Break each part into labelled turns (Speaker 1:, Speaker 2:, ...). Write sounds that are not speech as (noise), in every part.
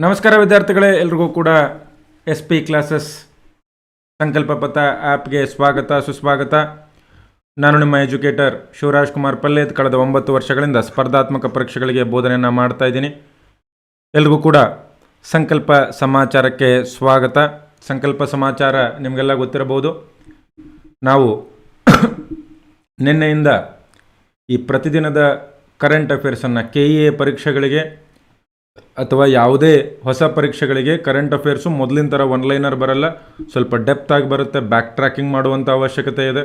Speaker 1: ನಮಸ್ಕಾರ ವಿದ್ಯಾರ್ಥಿಗಳೇ, ಎಲ್ರಿಗೂ ಕೂಡ ಎಸ್ ಪಿ ಕ್ಲಾಸಸ್ ಸಂಕಲ್ಪ ಪಥ ಆ್ಯಪ್ಗೆ ಸ್ವಾಗತ, ಸುಸ್ವಾಗತ. ನಾನು ನಿಮ್ಮ ಎಜುಕೇಟರ್ ಶಿವರಾಜ್ ಕುಮಾರ್ ಪಲ್ಲೇದ್. ಕಳೆದ ಒಂಬತ್ತು ವರ್ಷಗಳಿಂದ ಸ್ಪರ್ಧಾತ್ಮಕ ಪರೀಕ್ಷೆಗಳಿಗೆ ಬೋಧನೆಯನ್ನು ಮಾಡ್ತಾ ಇದ್ದೀನಿ. ಎಲ್ರಿಗೂ ಕೂಡ ಸಂಕಲ್ಪ ಸಮಾಚಾರಕ್ಕೆ ಸ್ವಾಗತ. ಸಂಕಲ್ಪ ಸಮಾಚಾರ ನಿಮಗೆಲ್ಲ ಗೊತ್ತಿರಬಹುದು. ನಾವು (coughs) ನಿನ್ನೆಯಿಂದ ಈ ಪ್ರತಿದಿನದ ಕರೆಂಟ್ ಅಫೇರ್ಸನ್ನು ಕೆ ಇ ಎ ಪರೀಕ್ಷೆಗಳಿಗೆ ಅಥವಾ ಯಾವುದೇ ಹೊಸ ಪರೀಕ್ಷೆಗಳಿಗೆ ಕರೆಂಟ್ ಅಫೇರ್ಸು ಮೊದಲಿನ ಥರ ಒನ್ಲೈನರ್ ಬರಲ್ಲ. ಸ್ವಲ್ಪ ಡೆಪ್ತ್ ಆಗಿ ಬರುತ್ತೆ ಬ್ಯಾಕ್ ಟ್ರ್ಯಾಕಿಂಗ್ ಮಾಡುವಂಥ ಅವಶ್ಯಕತೆ ಇದೆ.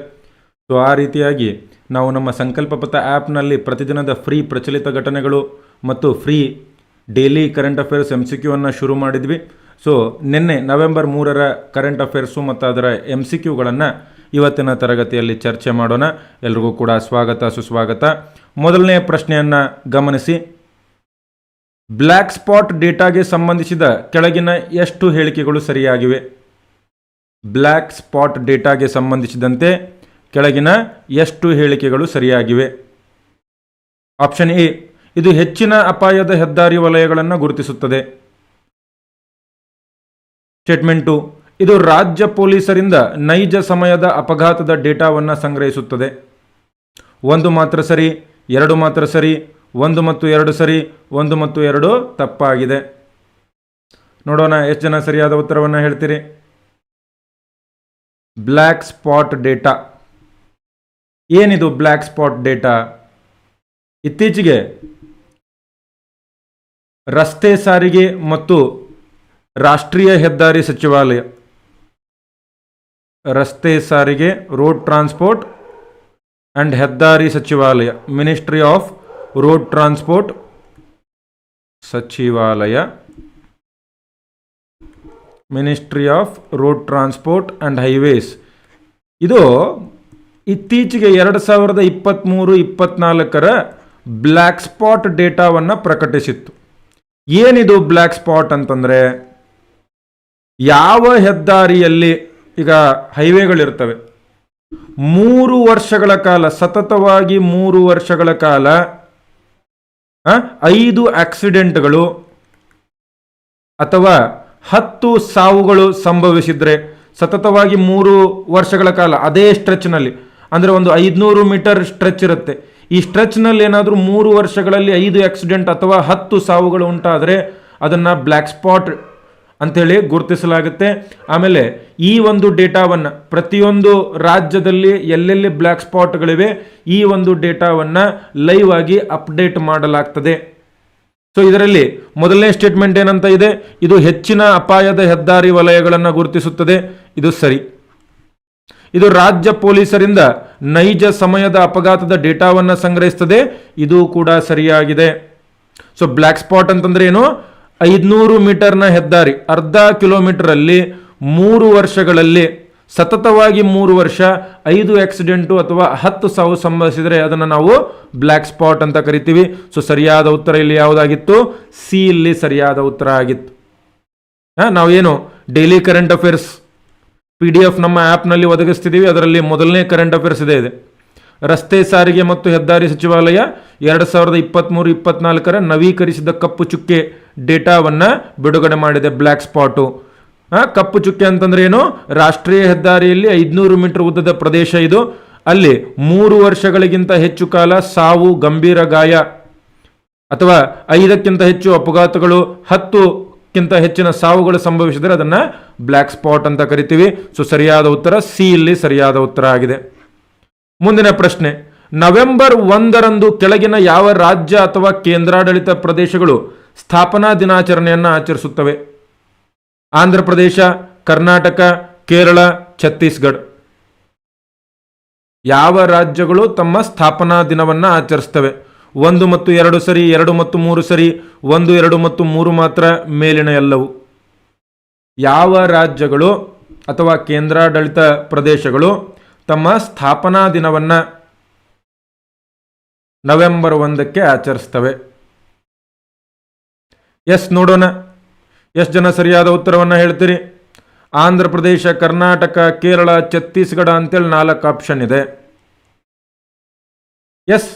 Speaker 1: ಸೊ ಆ ರೀತಿಯಾಗಿ ನಾವು ನಮ್ಮ ಸಂಕಲ್ಪ ಪಥ ಆ್ಯಪ್ನಲ್ಲಿ ಪ್ರತಿದಿನದ ಫ್ರೀ ಪ್ರಚಲಿತ ಘಟನೆಗಳು ಮತ್ತು free daily current affairs M C ಕ್ಯೂವನ್ನು ಶುರು ಮಾಡಿದ್ವಿ. ಸೊ ನಿನ್ನೆ ನವೆಂಬರ್ ಮೂರರ ಕರೆಂಟ್ ಅಫೇರ್ಸು ಮತ್ತು ಅದರ ಎಂ ಸಿ ಕ್ಯೂಗಳನ್ನು ಇವತ್ತಿನ ತರಗತಿಯಲ್ಲಿ ಚರ್ಚೆ ಮಾಡೋಣ. ಎಲ್ರಿಗೂ ಕೂಡ ಸ್ವಾಗತ, ಸುಸ್ವಾಗತ. ಮೊದಲನೇ ಪ್ರಶ್ನೆಯನ್ನು ಗಮನಿಸಿ. ಬ್ಲ್ಯಾಕ್ ಸ್ಪಾಟ್ ಡೇಟಾಗೆ ಸಂಬಂಧಿಸಿದ ಕೆಳಗಿನ ಎಷ್ಟು ಹೇಳಿಕೆಗಳು ಸರಿಯಾಗಿವೆ? ಬ್ಲ್ಯಾಕ್ ಸ್ಪಾಟ್ ಡೇಟಾಗೆ ಸಂಬಂಧಿಸಿದಂತೆ ಕೆಳಗಿನ ಎಷ್ಟು ಹೇಳಿಕೆಗಳು ಸರಿಯಾಗಿವೆ? ಆಪ್ಷನ್ ಎ, ಇದು ಹೆಚ್ಚಿನ ಅಪಾಯದ ಹೆದ್ದಾರಿ ವಲಯಗಳನ್ನು ಗುರುತಿಸುತ್ತದೆ. ಸ್ಟೇಟ್ಮೆಂಟ್ ಇದು ರಾಜ್ಯ ಪೊಲೀಸರಿಂದ ನೈಜ ಸಮಯದ ಅಪಘಾತದ ಡೇಟಾವನ್ನು ಸಂಗ್ರಹಿಸುತ್ತದೆ. ಒಂದು ಮಾತ್ರ ಸರಿ, ಎರಡು ಮಾತ್ರ ಸರಿ ಒಂದು ಮತ್ತು ಎರಡು ಸರಿ, ಒಂದು ಮತ್ತು ಎರಡು ತಪ್ಪಾಗಿದೆ. ನೋಡೋಣ ಎಷ್ಟು ಜನ ಸರಿಯಾದ ಉತ್ತರವನ್ನು ಹೇಳ್ತೀರಿ? ಬ್ಲ್ಯಾಕ್ ಸ್ಪಾಟ್ ಡೇಟಾ ಏನಿದು ಬ್ಲ್ಯಾಕ್ ಸ್ಪಾಟ್ ಡೇಟಾ ಇತ್ತೀಚೆಗೆ ರಸ್ತೆ ಸಾರಿಗೆ ಮತ್ತು ರಾಷ್ಟ್ರೀಯ ಹೆದ್ದಾರಿ ಸಚಿವಾಲಯ. ರಸ್ತೆ ಸಾರಿಗೆ ರೋಡ್ ಟ್ರಾನ್ಸ್ಪೋರ್ಟ್ ಆ್ಯಂಡ್ ಹೆದ್ದಾರಿ ಸಚಿವಾಲಯ ಮಿನಿಸ್ಟ್ರಿ ಆಫ್ ರೋಡ್ ಟ್ರಾನ್ಸ್ಪೋರ್ಟ್ ಸಚಿವಾಲಯ ministry of road transport and highways ಇದು ಇತ್ತೀಚೆಗೆ ಎರಡು ಸಾವಿರದ ಇಪ್ಪತ್ತ್ಮೂರು ಇಪ್ಪತ್ನಾಲ್ಕರ ಬ್ಲ್ಯಾಕ್ ಸ್ಪಾಟ್ ಡೇಟಾವನ್ನು ಪ್ರಕಟಿಸಿತ್ತು. ಏನಿದು ಬ್ಲ್ಯಾಕ್ ಸ್ಪಾಟ್ ಅಂತಂದರೆ, ಯಾವ ಹೆದ್ದಾರಿಯಲ್ಲಿ ಈಗ ಹೈವೇಗಳಿರ್ತವೆ, ಮೂರು ವರ್ಷಗಳ ಕಾಲ, ಸತತವಾಗಿ ಮೂರು ವರ್ಷಗಳ ಕಾಲ ಐದು ಆಕ್ಸಿಡೆಂಟ್ಗಳು ಅಥವಾ ಹತ್ತು ಸಾವುಗಳು ಸಂಭವಿಸಿದರೆ ಸತತವಾಗಿ ಮೂರು ವರ್ಷಗಳ ಕಾಲ ಅದೇ ಸ್ಟ್ರೆಚ್ನಲ್ಲಿ. ಅಂದರೆ ಒಂದು ಐದುನೂರು ಮೀಟರ್ ಸ್ಟ್ರೆಚ್ ಇರುತ್ತೆ. ಈ ಸ್ಟ್ರೆಚ್ನಲ್ಲಿ ಏನಾದರೂ ಮೂರು ವರ್ಷಗಳಲ್ಲಿ ಐದು ಆಕ್ಸಿಡೆಂಟ್ ಅಥವಾ ಹತ್ತು ಸಾವುಗಳು ಉಂಟಾದರೆ ಅದನ್ನು ಬ್ಲ್ಯಾಕ್ ಸ್ಪಾಟ್ ಅಂಥೇಳಿ ಗುರುತಿಸಲಾಗುತ್ತೆ. ಆಮೇಲೆ ಈ ಒಂದು ಡೇಟಾವನ್ನು ಪ್ರತಿಯೊಂದು ರಾಜ್ಯದಲ್ಲಿ ಎಲ್ಲೆಲ್ಲಿ ಬ್ಲ್ಯಾಕ್ ಸ್ಪಾಟ್ಗಳಿವೆ ಈ ಒಂದು ಡೇಟಾವನ್ನು ಲೈವ್ ಆಗಿ ಅಪ್ಡೇಟ್ ಮಾಡಲಾಗ್ತದೆ. ಸೊ ಇದರಲ್ಲಿ ಮೊದಲನೇ ಸ್ಟೇಟ್ಮೆಂಟ್ ಏನಂತ ಇದೆ? ಇದು ಹೆಚ್ಚಿನ ಅಪಾಯದ ಹೆದ್ದಾರಿ ವಲಯಗಳನ್ನು ಗುರುತಿಸುತ್ತದೆ. ಇದು ಸರಿ. ಇದು ರಾಜ್ಯ ಪೊಲೀಸರಿಂದ ನೈಜ ಸಮಯದ ಅಪಘಾತದ ಡೇಟಾವನ್ನು ಸಂಗ್ರಹಿಸ್ತದೆ. ಇದು ಕೂಡ ಸರಿಯಾಗಿದೆ. ಸೊ ಬ್ಲ್ಯಾಕ್ ಸ್ಪಾಟ್ ಅಂತಂದ್ರೆ ಏನು? ಐದುನೂರು ಮೀಟರ್ನ ಹೆದ್ದಾರಿ, ಅರ್ಧ ಕಿಲೋಮೀಟರಲ್ಲಿ ಮೂರು ವರ್ಷಗಳಲ್ಲಿ, ಸತತವಾಗಿ ಮೂರು ವರ್ಷ, ಐದು ಆಕ್ಸಿಡೆಂಟು ಅಥವಾ ಹತ್ತು ಸಾವು ಸಂಭವಿಸಿದರೆ ಅದನ್ನು ನಾವು ಬ್ಲ್ಯಾಕ್ ಸ್ಪಾಟ್ ಅಂತ ಕರಿತೀವಿ. ಸೊ, ಸರಿಯಾದ ಉತ್ತರ ಇಲ್ಲಿ ಯಾವುದಾಗಿತ್ತು? ಸಿ ಇಲ್ಲಿ ಸರಿಯಾದ ಉತ್ತರ ಆಗಿತ್ತು. ಹಾಂ, ನಾವೇನು? Daily current affairs P D F ನಮ್ಮ ಆ್ಯಪ್ನಲ್ಲಿ ಒದಗಿಸ್ತಿದ್ದೀವಿ. ಅದರಲ್ಲಿ ಮೊದಲನೇ ಕರೆಂಟ್ ಅಫೇರ್ಸ್ ಇದೆ ಇದೆ. ರಸ್ತೆ ಸಾರಿಗೆ ಮತ್ತು ಹೆದ್ದಾರಿ ಸಚಿವಾಲಯ, ಎರಡು ಸಾವಿರದ ಇಪ್ಪತ್ತ್ಮೂರು ಇಪ್ಪತ್ನಾಲ್ಕರ ನವೀಕರಿಸಿದ ಕಪ್ಪು ಚುಕ್ಕೆ. ಡೇಟಾವನ್ನು ಬಿಡುಗಡೆ ಮಾಡಿದೆ ಬ್ಲ್ಯಾಕ್ ಸ್ಪಾಟು. ಕಪ್ಪು ಚುಕ್ಕೆ ಅಂತಂದ್ರೆ ಏನು? ರಾಷ್ಟ್ರೀಯ ಹೆದ್ದಾರಿಯಲ್ಲಿ ಐದುನೂರು ಮೀಟರ್ ಉದ್ದದ ಪ್ರದೇಶ ಇದು. ಅಲ್ಲಿ ಮೂರು ವರ್ಷಗಳಿಗಿಂತ ಹೆಚ್ಚು ಕಾಲ ಸಾವು, ಗಂಭೀರ ಗಾಯ, ಅಥವಾ ಐದಕ್ಕಿಂತ ಹೆಚ್ಚು ಅಪಘಾತಗಳು, ಹತ್ತುಕ್ಕಿಂತ ಹೆಚ್ಚಿನ ಸಾವುಗಳು ಸಂಭವಿಸಿದರೆ ಅದನ್ನು ಬ್ಲ್ಯಾಕ್ ಸ್ಪಾಟ್ ಅಂತ ಕರಿತೀವಿ. ಸೊ, ಸರಿಯಾದ ಉತ್ತರ ಸಿ ಇಲ್ಲಿ ಸರಿಯಾದ ಉತ್ತರ ಆಗಿದೆ. ಮುಂದಿನ ಪ್ರಶ್ನೆ. ನವೆಂಬರ್ ಒಂದರಂದು ಕೆಳಗಿನ ಯಾವ ರಾಜ್ಯ ಅಥವಾ ಕೇಂದ್ರಾಡಳಿತ ಪ್ರದೇಶಗಳು ಸ್ಥಾಪನಾ ದಿನಾಚರಣೆಯನ್ನು ಆಚರಿಸುತ್ತವೆ. ಆಂಧ್ರ ಪ್ರದೇಶ, ಕರ್ನಾಟಕ, ಕೇರಳ, ಛತ್ತೀಸ್ಗಢ. ಯಾವ ರಾಜ್ಯಗಳು ತಮ್ಮ ಸ್ಥಾಪನಾ ದಿನವನ್ನು ಆಚರಿಸ್ತವೆ ಒಂದು ಮತ್ತು ಎರಡು ಸರಿ, ಎರಡು ಮತ್ತು ಮೂರು ಸರಿ, ಒಂದು, ಎರಡು ಮತ್ತು ಮೂರು ಮಾತ್ರ ಮೇಲಿನ ಎಲ್ಲವು. ಯಾವ ರಾಜ್ಯಗಳು ಅಥವಾ ಕೇಂದ್ರಾಡಳಿತ ಪ್ರದೇಶಗಳು ತಮ್ಮ ಸ್ಥಾಪನಾ ದಿನವನ್ನು ನವೆಂಬರ್ ಒಂದಕ್ಕೆ ಆಚರಿಸ್ತವೆ ಎಸ್ ನೋಡೋಣ. ಎಷ್ಟು ಜನ ಸರಿಯಾದ ಉತ್ತರವನ್ನು ಹೇಳ್ತೀರಿ. ಆಂಧ್ರ ಪ್ರದೇಶ, ಕರ್ನಾಟಕ, ಕೇರಳ, ಛತ್ತೀಸ್ಗಢ ಅಂತೇಳಿ ನಾಲ್ಕು ಆಪ್ಷನ್ ಇದೆ. ಎಸ್,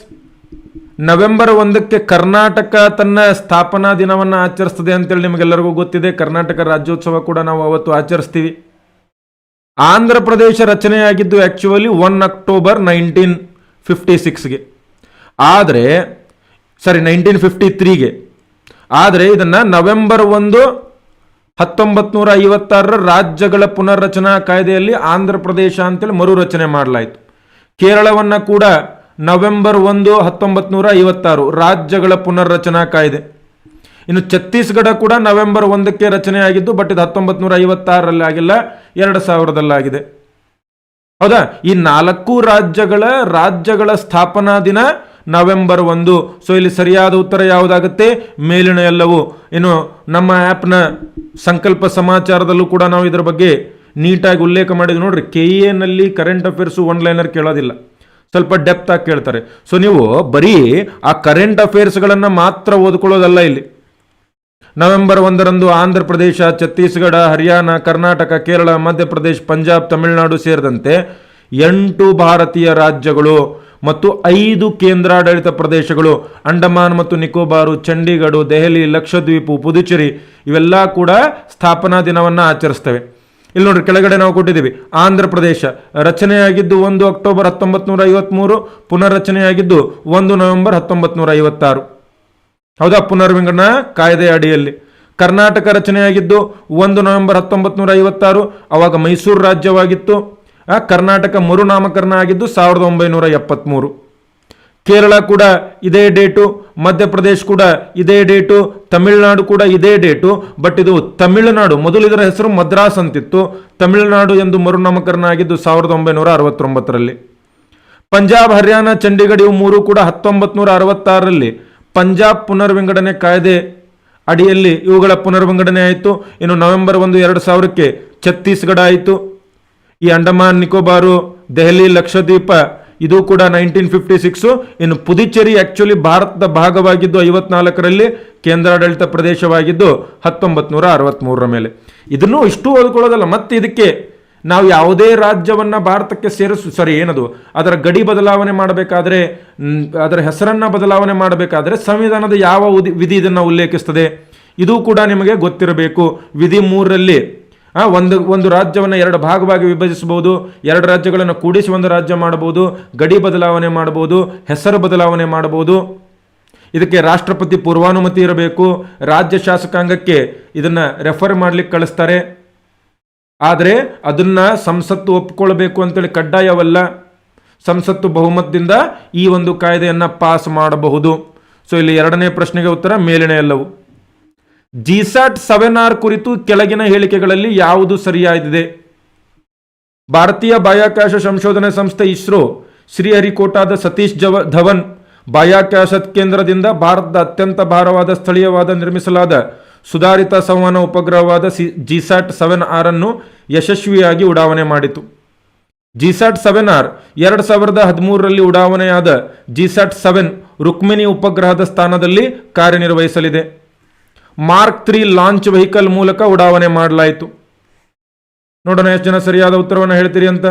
Speaker 1: ನವೆಂಬರ್ ಒಂದಕ್ಕೆ ಕರ್ನಾಟಕ ತನ್ನ ಸ್ಥಾಪನಾ ದಿನವನ್ನು ಆಚರಿಸ್ತದೆ ಅಂತೇಳಿ ನಿಮಗೆಲ್ಲರಿಗೂ ಗೊತ್ತಿದೆ. ಕರ್ನಾಟಕ ರಾಜ್ಯೋತ್ಸವ ಕೂಡ ನಾವು ಅವತ್ತು ಆಚರಿಸ್ತೀವಿ. ಆಂಧ್ರ ಪ್ರದೇಶ ರಚನೆಯಾಗಿದ್ದು actually one October nineteen fifty ಸಿಕ್ಸ್ಗೆ ಆದರೆ ಸಾರಿ ನೈನ್ಟೀನ್ ಫಿಫ್ಟಿ ತ್ರೀಗೆ ಆದರೆ ಇದನ್ನು ನವೆಂಬರ್ ಒಂದು ಹತ್ತೊಂಬತ್ತು ನೂರ ಐವತ್ತಾರರ ರಾಜ್ಯಗಳ ಪುನರ್ರಚನಾ ಕಾಯ್ದೆಯಲ್ಲಿ ಆಂಧ್ರ ಪ್ರದೇಶ ಅಂತೇಳಿ ಮರುರಚನೆ ಮಾಡಲಾಯಿತು. ಕೇರಳವನ್ನು ಕೂಡ ನವೆಂಬರ್ ಒಂದು ಹತ್ತೊಂಬತ್ತು ನೂರ ಐವತ್ತಾರು ರಾಜ್ಯಗಳ ಪುನರ್ರಚನಾ ಕಾಯ್ದೆ. ಇನ್ನು ಛತ್ತೀಸ್ಗಢ ಕೂಡ ನವೆಂಬರ್ ಒಂದಕ್ಕೆ ರಚನೆ ಆಗಿದ್ದು, ಬಟ್ ಇದು ಹತ್ತೊಂಬತ್ತು ನೂರ ಐವತ್ತಾರರಲ್ಲಿ ಆಗಿಲ್ಲ, ಎರಡು ಸಾವಿರದಲ್ಲಾಗಿದೆ. ಹೌದಾ? ಈ ನಾಲ್ಕು ರಾಜ್ಯಗಳ ರಾಜ್ಯಗಳ ಸ್ಥಾಪನಾ ದಿನ ನವೆಂಬರ್ ಒಂದು. ಸೊ ಇಲ್ಲಿ ಸರಿಯಾದ ಉತ್ತರ ಯಾವುದಾಗುತ್ತೆ? ಮೇಲಿನ ಎಲ್ಲವೂ. ಇನ್ನು ನಮ್ಮ ಆ್ಯಪ್ನ ಸಂಕಲ್ಪ ಸಮಾಚಾರದಲ್ಲೂ ಕೂಡ ನಾವು ಇದರ ಬಗ್ಗೆ ನೀಟಾಗಿ ಉಲ್ಲೇಖ ಮಾಡಿದ್ವಿ. ನೋಡ್ರಿ ಕೆ ಎನಲ್ಲಿ ಕರೆಂಟ್ ಅಫೇರ್ಸು ಒನ್ ಲೈನರ್ ಕೇಳೋದಿಲ್ಲ. ಸ್ವಲ್ಪ ಡೆಪ್ತ್ ಆಗಿ ಕೇಳ್ತಾರೆ. ಸೊ ನೀವು ಬರೀ ಆ ಕರೆಂಟ್ ಅಫೇರ್ಸ್ಗಳನ್ನು ಮಾತ್ರ ಓದ್ಕೊಳ್ಳೋದಲ್ಲ ಇಲ್ಲಿ. ನವೆಂಬರ್ ಒಂದರಂದು ಆಂಧ್ರ ಪ್ರದೇಶ, ಛತ್ತೀಸ್ಗಢ, ಹರಿಯಾಣ, ಕರ್ನಾಟಕ, ಕೇರಳ, ಮಧ್ಯಪ್ರದೇಶ, ಪಂಜಾಬ್, ತಮಿಳುನಾಡು ಸೇರಿದಂತೆ ಎಂಟು ಭಾರತೀಯ ರಾಜ್ಯಗಳು ಮತ್ತು ಐದು ಕೇಂದ್ರಾಡಳಿತ ಪ್ರದೇಶಗಳು, ಅಂಡಮಾನ್ ಮತ್ತು ನಿಕೋಬಾರು, ಚಂಡೀಗಢ, ದೆಹಲಿ, ಲಕ್ಷದ್ವೀಪು, ಪುದುಚೇರಿ, ಇವೆಲ್ಲ ಕೂಡ ಸ್ಥಾಪನಾ ದಿನವನ್ನು ಆಚರಿಸ್ತವೆ. ಇಲ್ಲಿ ನೋಡ್ರಿ, ಕೆಳಗಡೆ ನಾವು ಕೊಟ್ಟಿದ್ದೀವಿ, ಆಂಧ್ರ ಪ್ರದೇಶ. ರಚನೆಯಾಗಿದ್ದು ಒಂದು ಅಕ್ಟೋಬರ್ ಹತ್ತೊಂಬತ್ತು ನೂರ ಐವತ್ತ್ಮೂರು ಪುನರ್ರಚನೆಯಾಗಿದ್ದು ಒಂದು ನವೆಂಬರ್ ಹತ್ತೊಂಬತ್ತು ನೂರ ಐವತ್ತಾರು. ಹೌದಾ, ಪುನರ್ವಿಂಗಡಣಾ ಕಾಯ್ದೆ ಅಡಿಯಲ್ಲಿ. ಕರ್ನಾಟಕ ರಚನೆಯಾಗಿದ್ದು ಒಂದು ನವೆಂಬರ್ ಹತ್ತೊಂಬತ್ತು ನೂರ ಐವತ್ತಾರು, ಅವಾಗ ಮೈಸೂರು ರಾಜ್ಯವಾಗಿತ್ತು. ಕರ್ನಾಟಕ ಮರುನಾಮಕರಣ ಆಗಿದ್ದು ಸಾವಿರದ ಒಂಬೈನೂರ ಎಪ್ಪತ್ತ್ಮೂರು ಕೇರಳ ಕೂಡ ಇದೇ ಡೇಟು, ಮಧ್ಯಪ್ರದೇಶ್ ಕೂಡ ಇದೇ ಡೇಟು, ತಮಿಳುನಾಡು ಕೂಡ ಇದೇ ಡೇಟು, ಬಟ್ ಇದು ತಮಿಳುನಾಡು ಮೊದಲು ಇದರ ಹೆಸರು ಮದ್ರಾಸ್ ಅಂತಿತ್ತು, ತಮಿಳುನಾಡು ಎಂದು ಮರುನಾಮಕರಣ ಆಗಿದ್ದು ಸಾವಿರದ ಒಂಬೈನೂರ ಅರವತ್ತೊಂಬತ್ತರಲ್ಲಿ. ಪಂಜಾಬ್, ಹರಿಯಾಣ, ಚಂಡೀಗಢ ಇವು ಮೂರು ಕೂಡ ಹತ್ತೊಂಬತ್ತು ನೂರ ಅರವತ್ತಾರರಲ್ಲಿ. ಪಂಜಾಬ್ ಪುನರ್ವಿಂಗಡಣೆ ಕಾಯ್ದೆ ಅಡಿಯಲ್ಲಿ ಇವುಗಳ ಪುನರ್ವಿಂಗಡಣೆ ಆಯಿತು, ಇನ್ನು ನವೆಂಬರ್ ಒಂದು, ಎರಡು ಸಾವಿರಕ್ಕೆ ಛತ್ತೀಸ್ಗಢ ಆಯಿತು. ಈ ಅಂಡಮಾನ್, ನಿಕೋಬಾರು, ದೆಹಲಿ, ಲಕ್ಷದ್ವೀಪ, ಇದು ಕೂಡ ನೈನ್ಟೀನ್ ಫಿಫ್ಟಿ ಸಿಕ್ಸು. ಇನ್ನು ಪುದುಚೇರಿ ಆ್ಯಕ್ಚುಲಿ ಭಾರತದ ಭಾಗವಾಗಿದ್ದು ಐವತ್ನಾಲ್ಕರಲ್ಲಿ ಕೇಂದ್ರಾಡಳಿತ ಪ್ರದೇಶವಾಗಿದ್ದು ಹತ್ತೊಂಬತ್ತು ನೂರ ಅರವತ್ತ್ಮೂರರ ಮೇಲೆ. ಇದನ್ನು ಇಷ್ಟು ಓದ್ಕೊಳ್ಳೋದಲ್ಲ, ಮತ್ತೆ ಇದಕ್ಕೆ ನಾವು ಯಾವುದೇ ರಾಜ್ಯವನ್ನು ಭಾರತಕ್ಕೆ ಸೇರಿಸ, ಸರಿ, ಏನದು, ಅದರ ಗಡಿ ಬದಲಾವಣೆ ಮಾಡಬೇಕಾದ್ರೆ ಅದರ ಹೆಸರನ್ನು ಬದಲಾವಣೆ ಮಾಡಬೇಕಾದ್ರೆ ಸಂವಿಧಾನದ ಯಾವ ವಿಧಿ ಇದನ್ನು ಉಲ್ಲೇಖಿಸ್ತದೆ? ಇದು ಕೂಡ ನಿಮಗೆ ಗೊತ್ತಿರಬೇಕು. ವಿಧಿ ಮೂರರಲ್ಲಿ ಒಂದು ಒಂದು ರಾಜ್ಯವನ್ನು ಎರಡು ಭಾಗವಾಗಿ ವಿಭಜಿಸಬಹುದು, ಎರಡು ರಾಜ್ಯಗಳನ್ನು ಕೂಡಿಸಿ ಒಂದು ರಾಜ್ಯ ಮಾಡಬಹುದು, ಗಡಿ ಬದಲಾವಣೆ ಮಾಡಬಹುದು, ಹೆಸರು ಬದಲಾವಣೆ ಮಾಡಬಹುದು. ಇದಕ್ಕೆ ರಾಷ್ಟ್ರಪತಿ ಪೂರ್ವಾನುಮತಿ ಇರಬೇಕು. ರಾಜ್ಯ ಶಾಸಕಾಂಗಕ್ಕೆ ಇದನ್ನ ರೆಫರ್ ಮಾಡ್ಲಿಕ್ಕೆ ಕಳಿಸ್ತಾರೆ. ಆದರೆ ಅದನ್ನ ಸಂಸತ್ತು ಒಪ್ಪಿಕೊಳ್ಳಬೇಕು ಅಂತೇಳಿ ಕಡ್ಡಾಯವಲ್ಲ. ಸಂಸತ್ತು ಬಹುಮತದಿಂದ ಈ ಒಂದು ಕಾಯ್ದೆಯನ್ನು ಪಾಸ್ ಮಾಡಬಹುದು. ಸೊ ಇಲ್ಲಿ ಎರಡನೇ ಪ್ರಶ್ನೆಗೆ ಉತ್ತರ, ಮೇಲಿನ ಎಲ್ಲವು. ಜಿಸಾಟ್ ಸೆವೆನ್ ಆರ್ ಕುರಿತು ಕೆಳಗಿನ ಹೇಳಿಕೆಗಳಲ್ಲಿ ಯಾವುದು ಸರಿಯಾಗಿದೆ? ಭಾರತೀಯ ಬಾಹ್ಯಾಕಾಶ ಸಂಶೋಧನಾ ಸಂಸ್ಥೆ ಇಸ್ರೋ ಶ್ರೀಹರಿಕೋಟಾದ ಸತೀಶ್ ಜವ, ಧವನ್ ಬಾಹ್ಯಾಕಾಶ ಕೇಂದ್ರದಿಂದ ಭಾರತದ ಅತ್ಯಂತ ಭಾರವಾದ ಸ್ಥಳೀಯವಾದ ನಿರ್ಮಿಸಲಾದ ಸುಧಾರಿತ ಸಂವಹನ ಉಪಗ್ರಹವಾದ ಸಿ ಜಿಸಾಟ್ ಸೆವೆನ್ ಆರ್ ಅನ್ನು ಯಶಸ್ವಿಯಾಗಿ ಉಡಾವಣೆ ಮಾಡಿತು. ಜಿಸಾಟ್ ಸೆವೆನ್ ಆರ್ ಎರಡು ಸಾವಿರದ ಹದಿಮೂರರಲ್ಲಿ ಉಡಾವಣೆಯಾದ ಜಿಸಾಟ್ ಸೆವೆನ್ ರುಕ್ಮಿಣಿ ಉಪಗ್ರಹದ ಸ್ಥಾನದಲ್ಲಿ ಕಾರ್ಯನಿರ್ವಹಿಸಲಿದೆ. ಮಾರ್ಕ್ ತ್ರೀ ಲಾಂಚ್ ವೆಹಿಕಲ್ ಮೂಲಕ ಉಡಾವಣೆ ಮಾಡಲಾಯಿತು. ನೋಡೋಣ ಎಷ್ಟು ಜನ ಸರಿಯಾದ ಉತ್ತರವನ್ನು ಹೇಳ್ತೀರಿ ಅಂತ.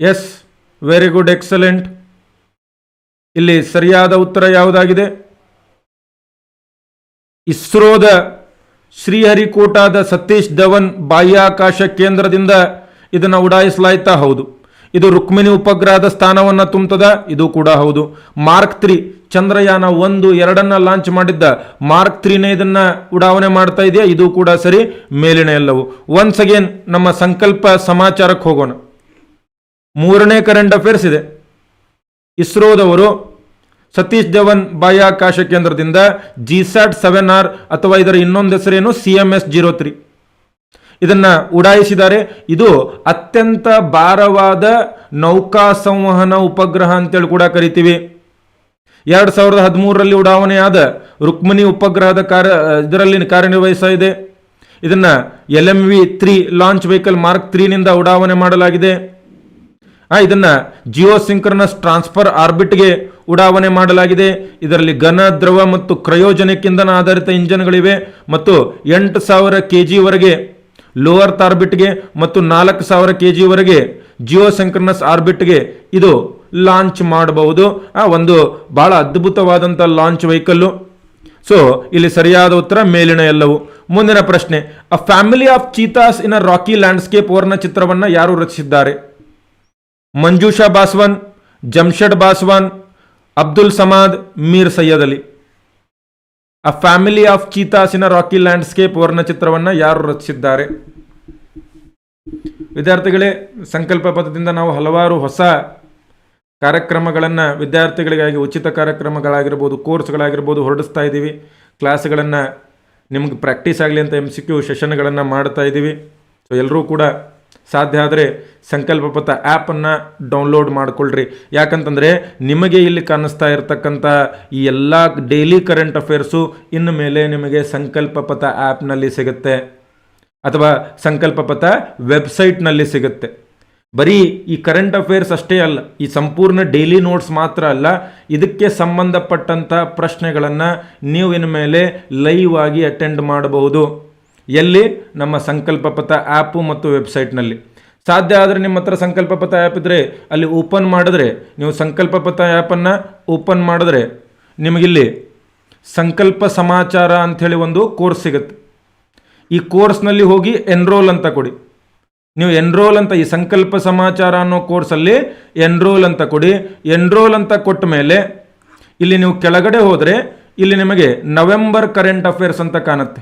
Speaker 1: ಎಸ್ ವೆರಿ ಗುಡ್ ಎಕ್ಸಲೆಂಟ್ ಇಲ್ಲಿ ಸರಿಯಾದ ಉತ್ತರ ಯಾವುದಾಗಿದೆ? ಇಸ್ರೋದ ಶ್ರೀಹರಿಕೋಟಾದ ಸತೀಶ್ ಧವನ್ ಬಾಹ್ಯಾಕಾಶ ಕೇಂದ್ರದಿಂದ ಇದನ್ನು ಉಡಾಯಿಸಲಾಯ್ತಾ? ಹೌದು. ಇದು ರುಕ್ಮಿಣಿ ಉಪಗ್ರಹದ ಸ್ಥಾನವನ್ನು ತುಂಬುತ್ತದೆ ಇದು ಕೂಡ ಹೌದು. ಮಾರ್ಕ್ ತ್ರೀ, ಚಂದ್ರಯಾನ ಒಂದು ಎರಡನ್ನ ಲಾಂಚ್ ಮಾಡಿದ್ದ. ಮಾರ್ಕ್ ತ್ರೀನೇ ಇದನ್ನ ಉಡಾವಣೆ ಮಾಡ್ತಾ ಇದೆಯಾ? ಇದು ಕೂಡ ಸರಿ, ಮೇಲಿನ ಎಲ್ಲವು. ಒನ್ಸ್ ಅಗೇನ್ ನಮ್ಮ ಸಂಕಲ್ಪ ಸಮಾಚಾರಕ್ಕೆ ಹೋಗೋಣ. ಮೂರನೇ ಕರೆಂಟ್ ಅಫೇರ್ಸ್ ಇದೆ. ಇಸ್ರೋದವರು ಸತೀಶ್ ಧವನ್ ಬಾಹ್ಯಾಕಾಶ ಕೇಂದ್ರದಿಂದ ಜಿಸ್ಯಾಟ್ ಸೆವೆನ್ ಆರ್ ಅಥವಾ ಇದರ ಇನ್ನೊಂದು ಹೆಸರೇನು? C M S zero three ಇದನ್ನ ಉಡಾಯಿಸಿದ್ದಾರೆ. ಇದು ಅತ್ಯಂತ ಭಾರವಾದ ನೌಕಾ ಸಂವಹನ ಉಪಗ್ರಹ ಅಂತೇಳಿ ಕೂಡ ಕರಿತೀವಿ. ಎರಡು ಸಾವಿರದ ಹದಿಮೂರರಲ್ಲಿ ಉಡಾವಣೆಯಾದ ರುಕ್ಮಿಣಿ ಉಪಗ್ರಹದ ಕಾರ್ಯ, ಇದರಲ್ಲಿ ಕಾರ್ಯನಿರ್ವಹಿಸ್ತಾ ಇದೆ. ಇದನ್ನ L M V three launch vehicle mark ತ್ರೀನಿಂದ ಉಡಾವಣೆ ಮಾಡಲಾಗಿದೆ. ಇದನ್ನ ಜಿಯೋ ಸಿಂಕ್ರನಸ್ ಟ್ರಾನ್ಸ್ಫರ್ ಆರ್ಬಿಟ್ಗೆ ಉಡಾವಣೆ ಮಾಡಲಾಗಿದೆ. ಇದರಲ್ಲಿ ಘನ, ದ್ರವ ಮತ್ತು ಕ್ರಯೋಜನಿಕ್ ಆಧಾರಿತ ಇಂಜನ್ಗಳಿವೆ ಮತ್ತು ಎಂಟು ಸಾವಿರ ಕೆ ಜಿವರೆಗೆ ಲೋವರ್ ಆರ್ಬಿಟ್ಗೆ ಮತ್ತು ನಾಲ್ಕು ಸಾವಿರ ಕೆ ಜಿವರೆಗೆ ಜಿಯೋ ಸೆಂಕ್ರನಸ್ ಆರ್ಬಿಟ್ಗೆ ಇದು ಲಾಂಚ್ ಮಾಡಬಹುದು. ಆ ಒಂದು ಬಹಳ ಅದ್ಭುತವಾದಂಥ ಲಾಂಚ್ ವೆಹಿಕಲ್ಲು. ಸೊ, ಇಲ್ಲಿ ಸರಿಯಾದ ಉತ್ತರ, ಮೇಲಿನ ಎಲ್ಲವು. ಮುಂದಿನ ಪ್ರಶ್ನೆ a family of cheetahs in a rocky landscape ವರ್ಣ ಚಿತ್ರವನ್ನು ಯಾರು ರಚಿಸಿದ್ದಾರೆ? Manjusha Basawan Jamshed Basawan, Abdul Samad, Mir Sayyid Ali. A family of ಚೀತಾಸಿನ rocky landscape ವರ್ಣಚಿತ್ರವನ್ನು ಯಾರು ರಚಿಸಿದ್ದಾರೆ? ವಿದ್ಯಾರ್ಥಿಗಳೇ, ಸಂಕಲ್ಪ ಪದದಿಂದ ನಾವು ಹಲವಾರು ಹೊಸ ಕಾರ್ಯಕ್ರಮಗಳನ್ನು ವಿದ್ಯಾರ್ಥಿಗಳಿಗಾಗಿ, ಉಚಿತ ಕಾರ್ಯಕ್ರಮಗಳಾಗಿರ್ಬೋದು, ಕೋರ್ಸ್ಗಳಾಗಿರ್ಬೋದು ಹೊರಡಿಸ್ತಾ ಇದ್ದೀವಿ. ಕ್ಲಾಸ್ಗಳನ್ನು ನಿಮಗೆ ಪ್ರಾಕ್ಟೀಸ್ ಆಗಲಿ ಅಂತ ಎಂ ಸಿ ಕ್ಯೂ ಸೆಷನ್ಗಳನ್ನು ಮಾಡ್ತಾ ಇದ್ದೀವಿ. ಸೊ ಎಲ್ಲರೂ ಕೂಡ ಸಾಧ್ಯ ಆದರೆ ಸಂಕಲ್ಪ ಪಥ ಆ್ಯಪನ್ನು ಡೌನ್ಲೋಡ್ ಮಾಡಿಕೊಳ್ಳ್ರಿ ಯಾಕಂತಂದರೆ ನಿಮಗೆ ಇಲ್ಲಿ ಕಾಣಿಸ್ತಾ ಇರತಕ್ಕಂಥ ಈ ಎಲ್ಲ ಡೈಲಿ ಕರೆಂಟ್ ಅಫೇರ್ಸು ಇನ್ನು ಮೇಲೆ ನಿಮಗೆ ಸಂಕಲ್ಪ ಪಥ ಆ್ಯಪ್ನಲ್ಲಿ ಸಿಗುತ್ತೆ. ಅಥವಾ ಸಂಕಲ್ಪ ಪಥ ವೆಬ್ಸೈಟ್ನಲ್ಲಿ ಸಿಗುತ್ತೆ. ಬರೀ ಈ ಕರೆಂಟ್ ಅಫೇರ್ಸ್ ಅಷ್ಟೇ ಅಲ್ಲ, ಈ ಸಂಪೂರ್ಣ ಡೈಲಿ ನೋಟ್ಸ್ ಮಾತ್ರ ಅಲ್ಲ, ಇದಕ್ಕೆ ಸಂಬಂಧಪಟ್ಟಂಥ ಪ್ರಶ್ನೆಗಳನ್ನು ನೀವು ಇನ್ನು ಮೇಲೆ ಲೈವ್ ಆಗಿ ಅಟೆಂಡ್ ಮಾಡಬಹುದು. ಎಲ್ಲಿ? ನಮ್ಮ ಸಂಕಲ್ಪ ಪಥ ಆ್ಯಪು ಮತ್ತು ವೆಬ್ಸೈಟ್ನಲ್ಲಿ. ಸಾಧ್ಯ ಆದರೆ ನಿಮ್ಮ ಹತ್ರ ಸಂಕಲ್ಪ ಪಥ ಆ್ಯಪ್ ಇದ್ದರೆ ಅಲ್ಲಿ ಓಪನ್ ಮಾಡಿದ್ರೆ, ನೀವು ಸಂಕಲ್ಪ ಪಥ ಆ್ಯಪನ್ನು ಓಪನ್ ಮಾಡಿದ್ರೆ ನಿಮಗಿಲ್ಲಿ ಸಂಕಲ್ಪ ಸಮಾಚಾರ ಅಂಥೇಳಿ ಒಂದು ಕೋರ್ಸ್ ಸಿಗುತ್ತೆ. ಈ ಕೋರ್ಸ್ನಲ್ಲಿ ಹೋಗಿ ಎನ್ರೋಲ್ ಅಂತ ಕೊಡಿ. ನೀವು ಎನ್ರೋಲ್ ಅಂತ ಈ ಸಂಕಲ್ಪ ಸಮಾಚಾರ ಅನ್ನೋ ಕೋರ್ಸಲ್ಲಿ ಎನ್ರೋಲ್ ಅಂತ ಕೊಡಿ. ಎನ್ರೋಲ್ ಅಂತ ಕೊಟ್ಟ ಮೇಲೆ ಇಲ್ಲಿ ನೀವು ಕೆಳಗಡೆ ಹೋದರೆ ಇಲ್ಲಿ ನಿಮಗೆ ನವೆಂಬರ್ ಕರೆಂಟ್ ಅಫೇರ್ಸ್ ಅಂತ ಕಾಣುತ್ತೆ.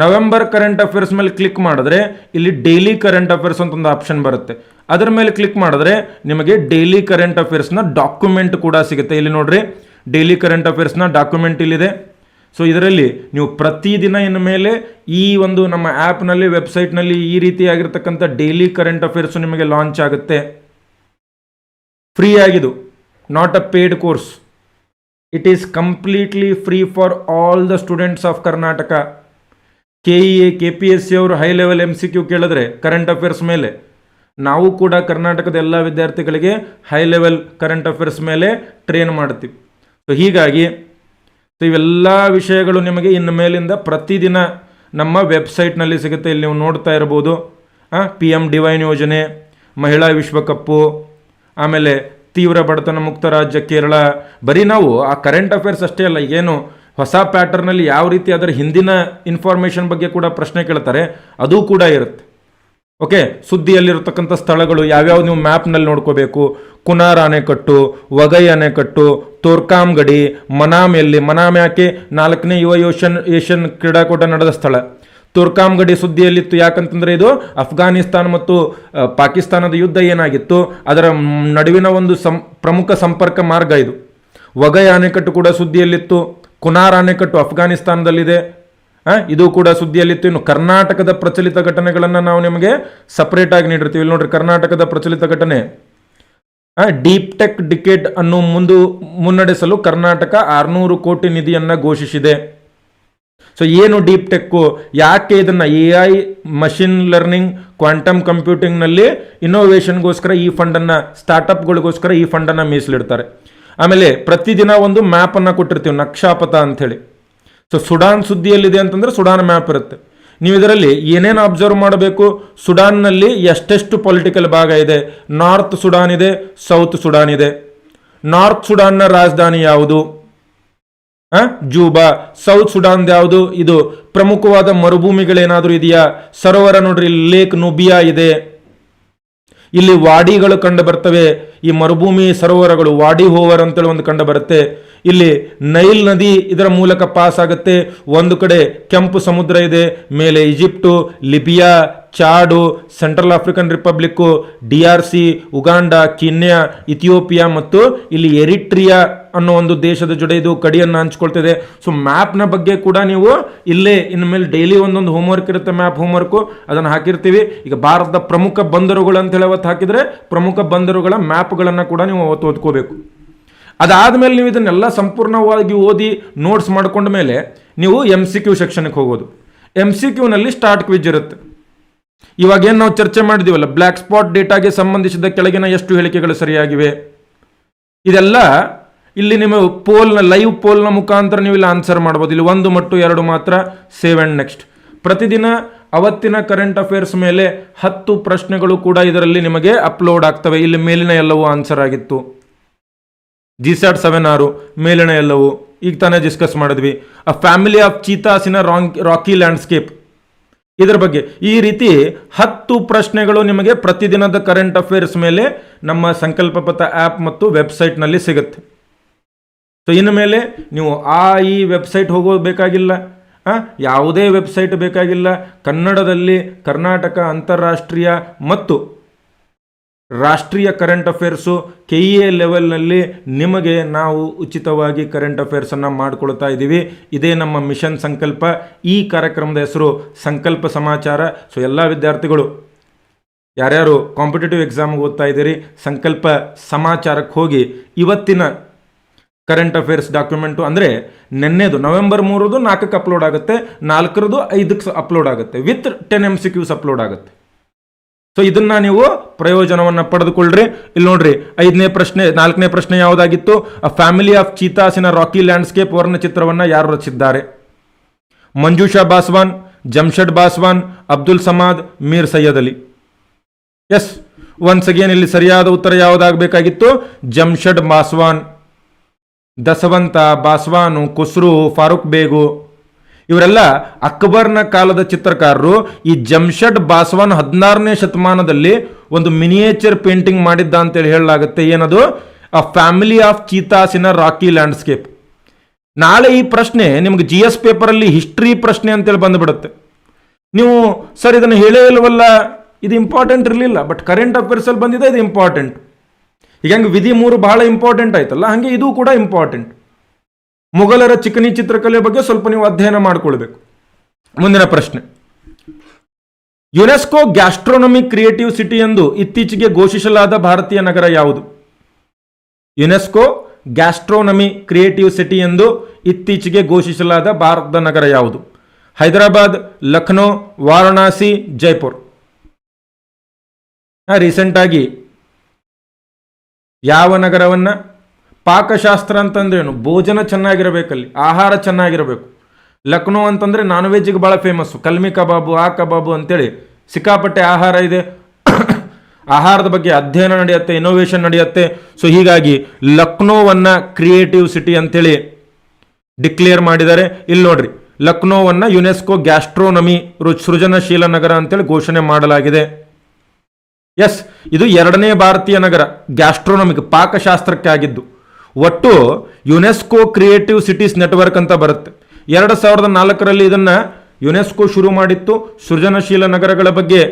Speaker 1: ನವೆಂಬರ್ ಕರೆಂಟ್ ಅಫೇರ್ಸ್ ಮೇಲೆ ಕ್ಲಿಕ್ ಮಾಡಿದ್ರೆ ಇಲ್ಲಿ ಡೈಲಿ ಕರೆಂಟ್ ಅಫೇರ್ಸ್ ಅಂತ ಒಂದು ಆಪ್ಷನ್ ಬರುತ್ತೆ. ಅದರ ಮೇಲೆ ಕ್ಲಿಕ್ ಮಾಡಿದ್ರೆ ನಿಮಗೆ ಡೈಲಿ ಕರೆಂಟ್ ಅಫೇರ್ಸ್ನ ಡಾಕ್ಯುಮೆಂಟ್ ಕೂಡ ಸಿಗುತ್ತೆ. ಇಲ್ಲಿ ನೋಡ್ರಿ ಡೈಲಿ ಕರೆಂಟ್ ಅಫೇರ್ಸ್ನ ಡಾಕ್ಯುಮೆಂಟ್ ಇಲ್ಲಿದೆ. ಸೊ ಇದರಲ್ಲಿ ನೀವು ಪ್ರತಿದಿನ ಇನ್ನು ಮೇಲೆ ಈ ಒಂದು ನಮ್ಮ ಆ್ಯಪ್ನಲ್ಲಿ ವೆಬ್ಸೈಟ್ನಲ್ಲಿ ಈ ರೀತಿಯಾಗಿರ್ತಕ್ಕಂಥ ಡೈಲಿ ಕರೆಂಟ್ ಅಫೇರ್ಸು ನಿಮಗೆ ಲಾಂಚ್ ಆಗುತ್ತೆ. ಫ್ರೀ ಆಗಿದು not a paid course it is completely free for all the students of Karnataka K E A K P S C ಅವರು high level M C Q ಕೇಳಿದ್ರೆ current affairs ಮೇಲೆ. ನಾವು ಕೂಡ ಕರ್ನಾಟಕದ ಎಲ್ಲ ವಿದ್ಯಾರ್ಥಿಗಳಿಗೆ ಹೈ ಲೆವೆಲ್ ಕರೆಂಟ್ ಅಫೇರ್ಸ್ ಮೇಲೆ train ಮಾಡ್ತೀವಿ. ಸೊ ಹೀಗಾಗಿ ಸೊ ಇವೆಲ್ಲ ವಿಷಯಗಳು ನಿಮಗೆ ಇನ್ನು ಮೇಲಿಂದ ಪ್ರತಿದಿನ ನಮ್ಮ ವೆಬ್ಸೈಟ್ನಲ್ಲಿ ಸಿಗುತ್ತೆ. ಇಲ್ಲಿ ನೀವು ನೋಡ್ತಾ ಇರ್ಬೋದು ಪಿ ಎಂ ಡಿವೈನ್ ಯೋಜನೆ, ಮಹಿಳಾ ವಿಶ್ವಕಪ್ಪು ಆಮೇಲೆ ತೀವ್ರ ಬಡತನ ಮುಕ್ತ ರಾಜ್ಯ ಕೇರಳ. ಬರೀ ನಾವು ಆ ಕರೆಂಟ್ ಅಫೇರ್ಸ್ ಅಷ್ಟೇ ಅಲ್ಲ, ಏನು ಹೊಸ ಪ್ಯಾಟರ್ನಲ್ಲಿ ಯಾವ ರೀತಿ ಅದರ ಹಿಂದಿನ ಇನ್ಫಾರ್ಮೇಷನ್ ಬಗ್ಗೆ ಕೂಡ ಪ್ರಶ್ನೆ ಕೇಳ್ತಾರೆ, ಅದು ಕೂಡ ಇರುತ್ತೆ. ಓಕೆ ಸುದ್ದಿಯಲ್ಲಿರತಕ್ಕಂಥ ಸ್ಥಳಗಳು, ಯಾವ್ಯಾವ ನೀವು ಮ್ಯಾಪ್ನಲ್ಲಿ ನೋಡ್ಕೋಬೇಕು? ಕುನಾರ್ ಅಣೆಕಟ್ಟು ವಗೈ ಅಣೆಕಟ್ಟು ತೋರ್ಕಾಮ್ ಗಡಿ, ಮನಾಮ್ ಎಲ್ಲಿ? ಮನಾಮ್ ಯಾಕೆ? ನಾಲ್ಕನೇ ಯುವ ಏಷ್ಯನ್ ಏಷ್ಯನ್ ಕ್ರೀಡಾಕೂಟ ನಡೆದ ಸ್ಥಳ. ತುರ್ಕಾಮ್ ಗಡಿ ಸುದ್ದಿಯಲ್ಲಿತ್ತು ಯಾಕಂತಂದ್ರೆ ಇದು ಅಫ್ಘಾನಿಸ್ತಾನ್ ಮತ್ತು ಪಾಕಿಸ್ತಾನದ ಯುದ್ಧ ಏನಾಗಿತ್ತು, ಅದರ ನಡುವಿನ ಒಂದು ಸಂ, ಪ್ರಮುಖ ಸಂಪರ್ಕ ಮಾರ್ಗ ಇದು. ವಗೈ ಅಣೆಕಟ್ಟು ಕೂಡ ಸುದ್ದಿಯಲ್ಲಿತ್ತು. ಕುನಾರ್ ಅಣೆಕಟ್ಟು ಅಫ್ಘಾನಿಸ್ತಾನದಲ್ಲಿದೆ. ಇದು ಕೂಡ ಸುದ್ದಿಯಲ್ಲಿತ್ತು. ಇನ್ನು ಕರ್ನಾಟಕದ ಪ್ರಚಲಿತ ಘಟನೆಗಳನ್ನು ನಾವು ನಿಮಗೆ ಸಪ್ರೇಟ್ ಆಗಿ ನೀಡಿರ್ತೀವಿ. ಇಲ್ಲಿ ನೋಡ್ರಿ, ಕರ್ನಾಟಕದ ಪ್ರಚಲಿತ ಘಟನೆ. ಡೀಪ್ ಟೆಕ್ ಡಿಕೆಟ್ ಅನ್ನು ಮುಂದು, ಮುನ್ನಡೆಸಲು ಕರ್ನಾಟಕ ಆರ್ನೂರು ಕೋಟಿ ನಿಧಿಯನ್ನು ಘೋಷಿಸಿದೆ. ಸೊ ಏನು ಡೀಪ್ ಟೆಕ್ಕು? ಯಾಕೆ ಇದನ್ನು A I machine learning, quantum ಕಂಪ್ಯೂಟಿಂಗ್ನಲ್ಲಿ ಇನ್ನೋವೇಷನ್ಗೋಸ್ಕರ ಈ ಫಂಡನ್ನು ಸ್ಟಾರ್ಟಪ್ಗಳಿಗೋಸ್ಕರ ಈ ಫಂಡನ್ನು ಮೀಸಲಿಡ್ತಾರೆ? ಆಮೇಲೆ ಪ್ರತಿದಿನ ಒಂದು ಮ್ಯಾಪನ್ನು ಕೊಟ್ಟಿರ್ತೀವಿ ನಕ್ಷಾಪಥ ಅಂಥೇಳಿ. ಸೊ ಸುಡಾನ್ ಸುದ್ದಿಯಲ್ಲಿದೆ ಅಂತಂದ್ರೆ ಸುಡಾನ್ ಮ್ಯಾಪ್ ಇರುತ್ತೆ. ನೀವು ಇದರಲ್ಲಿ ಏನೇನು ಅಬ್ಸರ್ವ್ ಮಾಡಬೇಕು? ಸುಡಾನ್ನಲ್ಲಿ ಎಷ್ಟೆಷ್ಟು ಪೊಲಿಟಿಕಲ್ ಭಾಗ ಇದೆ? ನಾರ್ತ್ ಸುಡಾನ್ ಇದೆ ಸೌತ್ ಸುಡಾನ್ ಇದೆ. ನಾರ್ತ್ ಸುಡಾನ್ನ ರಾಜಧಾನಿ ಯಾವುದು? ಜೂಬಾ. ಸೌತ್ ಸುಡಾನ್ ಯಾವುದು? ಇದು ಪ್ರಮುಖವಾದ ಮರುಭೂಮಿಗಳೇನಾದರೂ ಇದೆಯಾ? ಸರೋವರ ನೋಡ್ರಿ, ಲೇಕ್ ನುಬಿಯಾ ಇದೆ. ಇಲ್ಲಿ ವಾಡಿಗಳು ಕಂಡು ಬರ್ತವೆ. ಈ ಮರುಭೂಮಿ ಸರೋವರಗಳು ವಾಡಿ ಹೋವರ್ ಅಂತೇಳಿ ಒಂದು ಕಂಡು ಬರುತ್ತೆ. ಇಲ್ಲಿ ನೈಲ್ ನದಿ ಇದರ ಮೂಲಕ ಪಾಸ್ ಆಗುತ್ತೆ. ಒಂದು ಕಡೆ ಕೆಂಪು ಸಮುದ್ರ ಇದೆ, ಮೇಲೆ Egypt, Libya, Chad, Central African Republic, D R C, Uganda, Kenya, Ethiopia ಮತ್ತು ಇಲ್ಲಿ ಎರಿಟ್ರಿಯಾ ಅನ್ನೋ ಒಂದು ದೇಶದ ಜೊತೆ ಇದು ಕಡಿಯನ್ನು ಹಂಚ್ಕೊಳ್ತಿದೆ. ಸೊ ಮ್ಯಾಪ್ನ ಬಗ್ಗೆ ಕೂಡ ನೀವು ಇಲ್ಲೇ ಇನ್ನು ಮೇಲೆ ಡೈಲಿ ಒಂದೊಂದು ಹೋಮ್ವರ್ಕ್ ಇರುತ್ತೆ ಮ್ಯಾಪ್ ಹೋಮ್ವರ್ಕು ಅದನ್ನು ಹಾಕಿರ್ತೀವಿ. ಈಗ ಭಾರತದ ಪ್ರಮುಖ ಬಂದರುಗಳು ಅಂತ ಹೇಳಿ ಅವತ್ತು ಹಾಕಿದರೆ ಪ್ರಮುಖ ಬಂದರುಗಳ ಮ್ಯಾಪ್ಗಳನ್ನು ಕೂಡ ನೀವು ಅವತ್ತು ಓದ್ಕೋಬೇಕು. ಅದಾದಮೇಲೆ ನೀವು ಇದನ್ನೆಲ್ಲ ಸಂಪೂರ್ಣವಾಗಿ ಓದಿ ನೋಟ್ಸ್ ಮಾಡ್ಕೊಂಡ ಮೇಲೆ ನೀವು ಎಂ ಸಿ ಕ್ಯೂ ಸೆಕ್ಷನ್ಗೆ ಹೋಗೋದು. ಎಂ ಸಿ ಕ್ಯೂನಲ್ಲಿ ಸ್ಟಾರ್ಟ್ ಕ್ವಿಜ್ ಇರುತ್ತೆ. ಇವಾಗ ಏನು ನಾವು ಚರ್ಚೆ ಮಾಡಿದೀವಲ್ಲ ಬ್ಲ್ಯಾಕ್ ಸ್ಪಾಟ್ ಡೇಟಾಗೆ ಸಂಬಂಧಿಸಿದ ಕೆಳಗಿನ ಎಷ್ಟು ಹೇಳಿಕೆಗಳು ಸರಿಯಾಗಿವೆ? ಇದೆಲ್ಲ ಇಲ್ಲಿ ನಿಮಗೆ ಪೋಲ್ನ ಲೈವ್ ಪೋಲ್ನ ಮುಖಾಂತರ ನೀವು ಇಲ್ಲಿ ಆನ್ಸರ್ ಮಾಡ್ಬೋದು. ಇಲ್ಲಿ ಒಂದು ಮತ್ತು ಎರಡು ಮಾತ್ರ ಸೇವ್ ಆ್ಯಂಡ್ ನೆಕ್ಸ್ಟ್ ಪ್ರತಿದಿನ ಅವತ್ತಿನ ಕರೆಂಟ್ ಅಫೇರ್ಸ್ ಮೇಲೆ ಹತ್ತು ಪ್ರಶ್ನೆಗಳು ಕೂಡ ಇದರಲ್ಲಿ ನಿಮಗೆ ಅಪ್ಲೋಡ್ ಆಗ್ತವೆ. ಇಲ್ಲಿ ಮೇಲಿನ ಎಲ್ಲವೂ ಆನ್ಸರ್ ಆಗಿತ್ತು. ಜಿ ಸ್ಯಾಟ್ ಸೆವೆನ್ ಆರು, ಮೇಲಿನ ಎಲ್ಲವೂ. ಈಗ ತಾನೇ ಡಿಸ್ಕಸ್ ಮಾಡಿದ್ವಿ. A family of cheetahs in wrong rocky landscape ಇದರ ಬಗ್ಗೆ ಈ ರೀತಿ ಹತ್ತು ಪ್ರಶ್ನೆಗಳು ನಿಮಗೆ ಪ್ರತಿದಿನದ ಕರೆಂಟ್ ಅಫೇರ್ಸ್ ಮೇಲೆ ನಮ್ಮ ಸಂಕಲ್ಪ ಪಥ ಆ್ಯಪ್ ಮತ್ತು ವೆಬ್ಸೈಟ್ನಲ್ಲಿ ಸಿಗುತ್ತೆ. ಸೊ ಇನ್ನು ಮೇಲೆ ನೀವು ಆ ಈ ವೆಬ್ಸೈಟ್ ಹೋಗೋದು ಬೇಕಾಗಿಲ್ಲ. ಯಾವುದೇ ವೆಬ್ಸೈಟ್ ಬೇಕಾಗಿಲ್ಲ. ಕನ್ನಡದಲ್ಲಿ ಕರ್ನಾಟಕ ಅಂತಾರಾಷ್ಟ್ರೀಯ ಮತ್ತು ರಾಷ್ಟ್ರೀಯ current affairs K E A ಲೆವೆಲ್ನಲ್ಲಿ ನಿಮಗೆ ನಾವು ಉಚಿತವಾಗಿ ಕರೆಂಟ್ ಅಫೇರ್ಸನ್ನು ಮಾಡಿಕೊಳ್ತಾ ಇದ್ದೀವಿ. ಇದೇ ನಮ್ಮ ಮಿಷನ್ ಸಂಕಲ್ಪ. ಈ ಕಾರ್ಯಕ್ರಮದ ಹೆಸರು ಸಂಕಲ್ಪ ಸಮಾಚಾರ. ಸೊ ಎಲ್ಲ ವಿದ್ಯಾರ್ಥಿಗಳು, ಯಾರ್ಯಾರು ಕಾಂಪಿಟೇಟಿವ್ ಎಕ್ಸಾಮ್ಗೆ ಓದ್ತಾ ಇದ್ದೀರಿ, ಸಂಕಲ್ಪ ಸಮಾಚಾರಕ್ಕೆ ಹೋಗಿ ಇವತ್ತಿನ ಕರೆಂಟ್ ಅಫೇರ್ಸ್ ಡಾಕ್ಯುಮೆಂಟು ಅಂದರೆ ನೆನ್ನೆದು ನವೆಂಬರ್ ಮೂರದು ನಾಲ್ಕಕ್ಕೆ ಅಪ್ಲೋಡ್ ಆಗುತ್ತೆ, ನಾಲ್ಕರದು ಐದಕ್ಕೆ ಅಪ್ಲೋಡ್ ಆಗುತ್ತೆ with ten M C Qs upload ಆಗುತ್ತೆ. ಸೊ ಇದನ್ನ ನೀವು ಪ್ರಯೋಜನವನ್ನು ಪಡೆದುಕೊಳ್ಳ್ರಿ ಇಲ್ಲಿ ನೋಡ್ರಿ, ಐದನೇ ಪ್ರಶ್ನೆ, ನಾಲ್ಕನೇ ಪ್ರಶ್ನೆ ಯಾವುದಾಗಿತ್ತು? A family of cheetahs in rocky landscape ವರ್ಣಚಿತ್ರವನ್ನು ಯಾರು ರಚಿಸಿದ್ದಾರೆ? Manjusha Basawan Jamshed Basawan, Abdul Samad, Mir Sayyid Ali. Yes once again ಇಲ್ಲಿ ಸರಿಯಾದ ಉತ್ತರ ಯಾವುದಾಗಬೇಕಾಗಿತ್ತು? ಜಮ್ಷಡ್ ಬಾಸ್ವಾನ್. ದಸವಂತ, ಬಾಸ್ವಾನು ಕುಸ್ರು ಫಾರೂಕ್ ಬೇಗು ಇವರೆಲ್ಲ ಅಕ್ಬರ್ನ ಕಾಲದ ಚಿತ್ರಕಾರರು. ಈ ಜಮ್ಷೆಡ್ ಬಾಸ್ವಾನ್ ಹದಿನಾರನೇ ಶತಮಾನದಲ್ಲಿ ಒಂದು ಮಿನಿಯೇಚರ್ ಪೇಂಟಿಂಗ್ ಮಾಡಿದ್ದ ಅಂತೇಳಿ ಹೇಳಲಾಗುತ್ತೆ. ಏನದು? A family of cheetahs in rocky landscape ನಾಳೆ ಈ ಪ್ರಶ್ನೆ ನಿಮ್ಗೆ ಜಿ ಎಸ್ ಪೇಪರಲ್ಲಿ ಹಿಸ್ಟ್ರಿ ಪ್ರಶ್ನೆ ಅಂತೇಳಿ ಬಂದುಬಿಡುತ್ತೆ. ನೀವು ಸರ್ ಇದನ್ನು ಹೇಳೇ ಇಲ್ವಲ್ಲ ಇದು ಇಂಪಾರ್ಟೆಂಟ್ ಇರಲಿಲ್ಲ ಬಟ್ ಕರೆಂಟ್ ಅಫೇರ್ಸಲ್ಲಿ ಬಂದಿದೆ, ಇದು ಇಂಪಾರ್ಟೆಂಟ್ ಈಗ ಹಂಗೆ ವಿಧಿ ಮೂರು ಬಹಳ ಇಂಪಾರ್ಟೆಂಟ್ ಆಯ್ತಲ್ಲ, ಹಾಗೆ ಇದು ಕೂಡ ಇಂಪಾರ್ಟೆಂಟ್ ಮೊಘಲರ ಚಿಕನಿ ಚಿತ್ರಕಲೆ ಬಗ್ಗೆ ಸ್ವಲ್ಪ ನೀವು ಅಧ್ಯಯನ ಮಾಡ್ಕೊಳ್ಬೇಕು. ಮುಂದಿನ ಪ್ರಶ್ನೆ. ಯುನೆಸ್ಕೋ ಗ್ಯಾಸ್ಟ್ರೋನಮಿ ಕ್ರಿಯೇಟಿವ್ ಸಿಟಿ ಎಂದು ಇತ್ತೀಚೆಗೆ ಘೋಷಿಸಲಾದ ಭಾರತೀಯ ನಗರ ಯಾವುದು? ಯುನೆಸ್ಕೋ ಗ್ಯಾಸ್ಟ್ರೋನಮಿ ಕ್ರಿಯೇಟಿವ್ ಸಿಟಿ ಎಂದು ಇತ್ತೀಚೆಗೆ ಘೋಷಿಸಲಾದ ಭಾರತದ ನಗರ ಯಾವುದು? ಹೈದರಾಬಾದ್ ಲಖನೌ ವಾರಣಾಸಿ, ಜೈಪುರ್. ರೀಸೆಂಟಾಗಿ ಯಾವ ನಗರವನ್ನು? ಪಾಕಶಾಸ್ತ್ರ ಅಂತಂದ್ರೇನು? ಭೋಜನ ಚೆನ್ನಾಗಿರಬೇಕಲ್ಲಿ, ಆಹಾರ ಚೆನ್ನಾಗಿರಬೇಕು. ಲಕ್ನೋ ಅಂತಂದ್ರೆ ನಾನ್ ವೆಜ್ಗೆ ಭಾಳ ಫೇಮಸ್ಸು ಕಲ್ಮಿ ಕಬಾಬು, ಆ ಕಬಾಬು ಅಂತೇಳಿ ಸಿಕ್ಕಾಪಟ್ಟೆ ಆಹಾರ ಇದೆ. ಆಹಾರದ ಬಗ್ಗೆ ಅಧ್ಯಯನ ನಡೆಯುತ್ತೆ ಇನೋವೇಷನ್ ನಡೆಯುತ್ತೆ. ಸೊ ಹೀಗಾಗಿ ಲಕ್ನೋವನ್ನ ಕ್ರಿಯೇಟಿವ್ ಸಿಟಿ ಅಂತೇಳಿ ಡಿಕ್ಲೇರ್ ಮಾಡಿದ್ದಾರೆ. ಇಲ್ಲಿ ನೋಡ್ರಿ, ಲಕ್ನೋವನ್ನ ಯುನೆಸ್ಕೋ ಗ್ಯಾಸ್ಟ್ರೋನಮಿ ಸೃಜನಶೀಲ ನಗರ ಅಂತೇಳಿ ಘೋಷಣೆ ಮಾಡಲಾಗಿದೆ. ಎಸ್ ಇದು ಎರಡನೇ ಭಾರತೀಯ ನಗರ ಗ್ಯಾಸ್ಟ್ರೋನಮಿಕ್ ಪಾಕಶಾಸ್ತ್ರಕ್ಕೆ ಆಗಿದ್ದು ಒಟ್ಟು ಯುನೆಸ್ಕೋ ಕ್ರಿಯೇಟಿವ್ ಸಿಟೀಸ್ ನೆಟ್ವರ್ಕ್ ಅಂತ ಬರುತ್ತೆ. ಎರಡು ಸಾವಿರದ ನಾಲ್ಕರಲ್ಲಿ ಇದನ್ನು ಯುನೆಸ್ಕೋ ಶುರು ಮಾಡಿತ್ತು. ಸೃಜನಶೀಲ ನಗರಗಳ ಬಗ್ಗೆ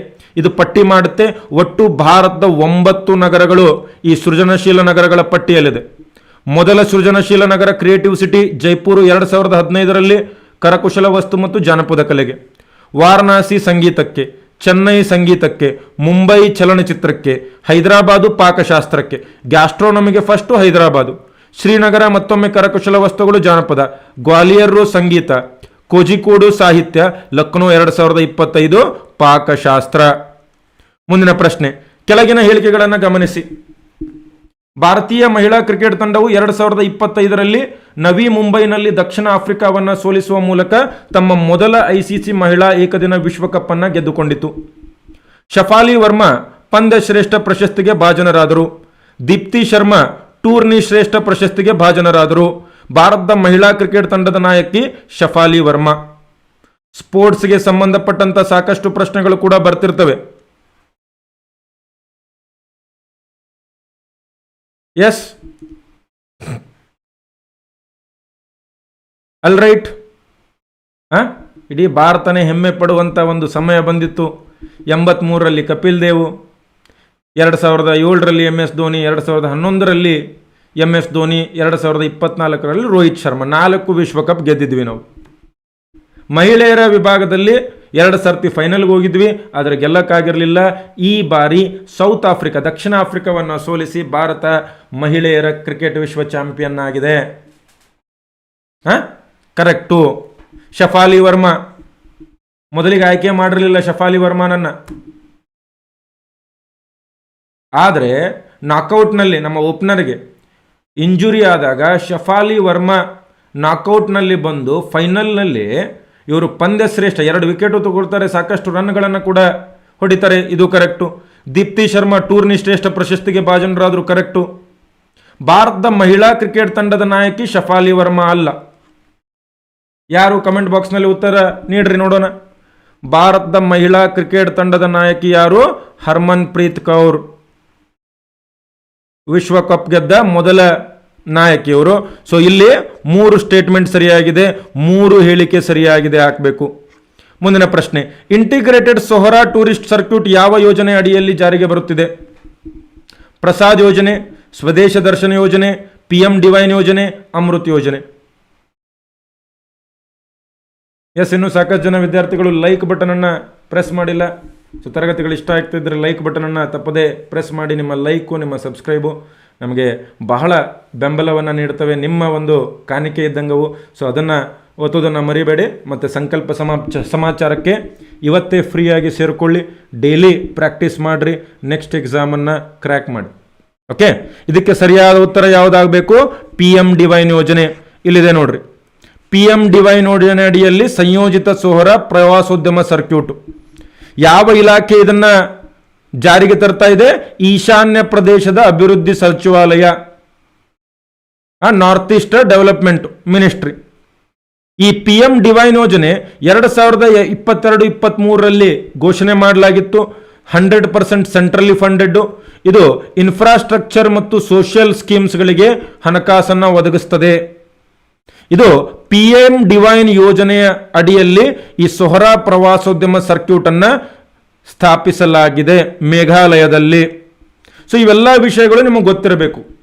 Speaker 1: ಇದು ಪಟ್ಟಿ ಮಾಡುತ್ತೆ. ಒಟ್ಟು ಭಾರತದ ಒಂಬತ್ತು ನಗರಗಳು ಈ ಸೃಜನಶೀಲ ನಗರಗಳ ಪಟ್ಟಿಯಲ್ಲಿದೆ. ಮೊದಲ ಸೃಜನಶೀಲ ನಗರ ಕ್ರಿಯೇಟಿವ್ ಸಿಟಿ ಜೈಪುರ್ ಎರಡು ಸಾವಿರದ ಹದಿನೈದರಲ್ಲಿ ಕರಕುಶಲ ವಸ್ತು ಮತ್ತು ಜಾನಪದ ಕಲೆಗೆ. ವಾರಣಾಸಿ ಸಂಗೀತಕ್ಕೆ. ಚೆನ್ನೈ ಸಂಗೀತಕ್ಕೆ, ಮುಂಬೈ ಚಲನಚಿತ್ರಕ್ಕೆ, ಹೈದರಾಬಾದು ಪಾಕಶಾಸ್ತ್ರಕ್ಕೆ, ಗ್ಯಾಸ್ಟ್ರೋನಮಿಗೆ ಫಸ್ಟು ಹೈದರಾಬಾದು. ಶ್ರೀನಗರ ಮತ್ತೊಮ್ಮೆ ಕರಕುಶಲ ವಸ್ತುಗಳು ಜಾನಪದ ಗ್ವಾಲಿಯರ್ರು ಸಂಗೀತ, ಕೋಜಿಕೋಡು ಸಾಹಿತ್ಯ, ಲಕ್ನೋ ಎರಡು ಸಾವಿರದ ಇಪ್ಪತ್ತೈದು ಪಾಕಶಾಸ್ತ್ರ. ಮುಂದಿನ ಪ್ರಶ್ನೆ, ಕೆಳಗಿನ ಹೇಳಿಕೆಗಳನ್ನು ಗಮನಿಸಿ. ಭಾರತೀಯ ಮಹಿಳಾ ಕ್ರಿಕೆಟ್ ತಂಡವು ಎರಡು ಸಾವಿರದ ಇಪ್ಪತ್ತೈದರಲ್ಲಿ ನವಿ ಮುಂಬೈನಲ್ಲಿ ದಕ್ಷಿಣ ಆಫ್ರಿಕಾವನ್ನು ಸೋಲಿಸುವ ಮೂಲಕ ತಮ್ಮ ಮೊದಲ ಐಸಿಸಿ ಮಹಿಳಾ ಏಕದಿನ ವಿಶ್ವಕಪ್ ಅನ್ನು ಗೆದ್ದುಕೊಂಡಿತು. ಶಫಾಲಿ ವರ್ಮಾ ಪಂದ್ಯ ಶ್ರೇಷ್ಠ ಪ್ರಶಸ್ತಿಗೆ ಭಾಜನರಾದರು. ದೀಪ್ತಿ ಶರ್ಮಾ ಟೂರ್ನಿ ಶ್ರೇಷ್ಠ ಪ್ರಶಸ್ತಿಗೆ ಭಾಜನರಾದರು. ಭಾರತದ ಮಹಿಳಾ ಕ್ರಿಕೆಟ್ ತಂಡದ ನಾಯಕಿ ಶಫಾಲಿ ವರ್ಮಾ. ಸ್ಪೋರ್ಟ್ಸ್ಗೆ ಸಂಬಂಧಪಟ್ಟಂತ ಸಾಕಷ್ಟು ಪ್ರಶ್ನೆಗಳು ಕೂಡ ಬರ್ತಿರ್ತವೆ. ಎಸ್ ಅಲ್ ರೈಟ್ ಇಡೀ ಭಾರತನೇ ಹೆಮ್ಮೆ ಪಡುವಂಥ ಒಂದು ಸಮಯ ಬಂದಿತ್ತು. ಎಂಬತ್ಮೂರರಲ್ಲಿ ಕಪಿಲ್ ದೇವು, ಎರಡು ಸಾವಿರದ ಏಳರಲ್ಲಿ ಎಂ ಎಸ್ ಧೋನಿ, ಎರಡು ಸಾವಿರದ ಹನ್ನೊಂದರಲ್ಲಿ ಎಂ ಎಸ್ ಧೋನಿ, ಎರಡು ಸಾವಿರದ ಇಪ್ಪತ್ನಾಲ್ಕರಲ್ಲಿ ರೋಹಿತ್ ಶರ್ಮಾ. ನಾಲ್ಕು ವಿಶ್ವಕಪ್ ಗೆದ್ದಿದ್ವಿ ನಾವು. ಮಹಿಳೆಯರ ವಿಭಾಗದಲ್ಲಿ ಎರಡು ಸರ್ತಿ ಫೈನಲ್ಗೆ ಹೋಗಿದ್ವಿ, ಆದರೆ ಗೆಲ್ಲಕ್ಕಾಗಿರಲಿಲ್ಲ. ಈ ಬಾರಿ ಸೌತ್ ಆಫ್ರಿಕಾ ದಕ್ಷಿಣ ಆಫ್ರಿಕಾವನ್ನು ಸೋಲಿಸಿ ಭಾರತ ಮಹಿಳೆಯರ ಕ್ರಿಕೆಟ್ ವಿಶ್ವ ಚಾಂಪಿಯನ್ ಆಗಿದೆ. ಕರೆಕ್ಟು ಶಫಾಲಿ ವರ್ಮಾ. ಮೊದಲಿಗೆ ಆಯ್ಕೆ ಮಾಡಿರಲಿಲ್ಲ ಶಫಾಲಿ ವರ್ಮಾನನ್ನ ಆದರೆ ನಾಕೌಟ್ನಲ್ಲಿ ನಮ್ಮ ಓಪನರ್ಗೆ ಇಂಜುರಿ ಆದಾಗ ಶಫಾಲಿ ವರ್ಮಾ ನಾಕೌಟ್ನಲ್ಲಿ ಬಂದು ಫೈನಲ್ನಲ್ಲಿ ಇವರು ಪಂದ್ಯ ಶ್ರೇಷ್ಠ ಎರಡು ವಿಕೆಟ್ ತಗೊಳ್ತಾರೆ, ಸಾಕಷ್ಟು ರನ್ಗಳನ್ನು ಕೂಡ ಹೊಡಿತಾರೆ. ಇದು ಕರೆಕ್ಟು. ದೀಪ್ತಿ ಶರ್ಮಾ ಟೂರ್ನಿ ಶ್ರೇಷ್ಠ ಪ್ರಶಸ್ತಿಗೆ ಭಾಜನರಾದರು ಕರೆಕ್ಟು. ಭಾರತದ ಮಹಿಳಾ ಕ್ರಿಕೆಟ್ ತಂಡದ ನಾಯಕಿ ಶಫಾಲಿ ವರ್ಮಾ ಅಲ್ಲ. ಯಾರು ಕಮೆಂಟ್ ಬಾಕ್ಸ್ನಲ್ಲಿ ಉತ್ತರ ನೀಡ್ರಿ ನೋಡೋಣ. ಭಾರತದ ಮಹಿಳಾ ಕ್ರಿಕೆಟ್ ತಂಡದ ನಾಯಕಿ ಯಾರು? ಹರ್ಮನ್ ಪ್ರೀತ್ ಕೌರ್. ವಿಶ್ವಕಪ್ ಗೆದ್ದ ಮೊದಲ ನಾಯಕಿಯವರು ಸೊ ಇಲ್ಲಿ ಮೂರು ಸ್ಟೇಟ್ಮೆಂಟ್ ಸರಿಯಾಗಿದೆ, ಮೂರು ಹೇಳಿಕೆ ಸರಿಯಾಗಿದೆ ಹಾಕಬೇಕು. ಮುಂದಿನ ಪ್ರಶ್ನೆ ಇಂಟಿಗ್ರೇಟೆಡ್ ಸೊಹರಾ ಟೂರಿಸ್ಟ್ ಸರ್ಕ್ಯೂಟ್ ಯಾವ ಯೋಜನೆ ಅಡಿಯಲ್ಲಿ ಜಾರಿಗೆ ಬರುತ್ತಿದೆ? ಪ್ರಸಾದ್ ಯೋಜನೆ, ಸ್ವದೇಶ ದರ್ಶನ ಯೋಜನೆ ಪಿ ಎಂ ಡಿವೈನ್ ಯೋಜನೆ, ಅಮೃತ್ ಯೋಜನೆ. ಎಸ್ ಇನ್ನು ಸಾಕಷ್ಟು ಜನ ವಿದ್ಯಾರ್ಥಿಗಳು ಲೈಕ್ ಬಟನ್ ಅನ್ನ ಪ್ರೆಸ್ ಮಾಡಿಲ್ಲ. ಸೊ ತರಗತಿಗಳು ಇಷ್ಟ ಆಗ್ತಿದ್ರೆ ಲೈಕ್ ಬಟನ್ ಅನ್ನ ತಪ್ಪದೆ ಪ್ರೆಸ್ ಮಾಡಿ, ನಿಮ್ಮ ಲೈಕು ನಿಮ್ಮ ಸಬ್ಸ್ಕ್ರೈಬು ನಮಗೆ ಬಹಳ ಬೆಂಬಲವನ್ನು ನೀಡ್ತವೆ ನಿಮ್ಮ ಒಂದು ಕಾಣಿಕೆ ಇದ್ದಂಗವು. ಸೊ ಅದನ್ನು ಒತ್ತೋದನ್ನು ಮರಿಬೇಡಿ. ಮತ್ತು ಸಂಕಲ್ಪ ಸಮಾಚ ಸಮಾಚಾರಕ್ಕೆ ಇವತ್ತೇ ಫ್ರೀಯಾಗಿ ಸೇರಿಕೊಳ್ಳಿ. ಡೈಲಿ ಪ್ರಾಕ್ಟೀಸ್ ಮಾಡಿರಿ. ನೆಕ್ಸ್ಟ್ ಎಕ್ಸಾಮನ್ನು ಕ್ರ್ಯಾಕ್ ಮಾಡಿ. ಓಕೆ? ಇದಕ್ಕೆ ಸರಿಯಾದ ಉತ್ತರ ಯಾವುದಾಗಬೇಕು? ಪಿ ಎಂ ಡಿವೈನ್ ಯೋಜನೆ. ಇಲ್ಲಿದೆ ನೋಡ್ರಿ. ಪಿ ಎಂ ಡಿವೈನ್ ಯೋಜನೆ ಅಡಿಯಲ್ಲಿ ಸಂಯೋಜಿತ ಸೋಹರ ಪ್ರವಾಸೋದ್ಯಮ ಸರ್ಕ್ಯೂಟ್. ಯಾವ ಇಲಾಖೆ ಇದನ್ನ ಜಾರಿಗೆ ತರ್ತಾ ಇದೆ ಈಶಾನ್ಯ ಪ್ರದೇಶದ ಅಭಿವೃದ್ಧಿ ಸಚಿವಾಲಯ. ನಾರ್ತ್ ಈಸ್ಟ್ ಡೆವಲಪ್ಮೆಂಟ್ ಮಿನಿಸ್ಟ್ರಿ ಈ ಪಿ ಎಂ ಡಿವೈನ್ ಯೋಜನೆ ಎರಡು ಸಾವಿರದ ಇಪ್ಪತ್ತೆರಡು ಇಪ್ಪತ್ತ್ಮೂರರಲ್ಲಿ ಘೋಷಣೆ ಮಾಡಲಾಗಿತ್ತು. Hundred percent centrally funded. ಇದು ಇನ್ಫ್ರಾಸ್ಟ್ರಕ್ಚರ್ ಮತ್ತು ಸೋಷಿಯಲ್ ಸ್ಕೀಮ್ಸ್ಗಳಿಗೆ ಹಣಕಾಸನ್ನು ಒದಗಿಸ್ತದೆ. ಇದು ಪಿ ಎಂ ಡಿವೈನ್ ಯೋಜನೆಯ ಅಡಿಯಲ್ಲಿ ಈ ಸೊಹರಾ ಪ್ರವಾಸೋದ್ಯಮ ಸರ್ಕ್ಯೂಟ್ ಅನ್ನ ಸ್ಥಾಪಿಸಲಾಗಿದೆ ಮೇಘಾಲಯದಲ್ಲಿ. ಸೊ ಇವೆಲ್ಲ ವಿಷಯಗಳು ನಿಮಗೆ ಗೊತ್ತಿರಬೇಕು.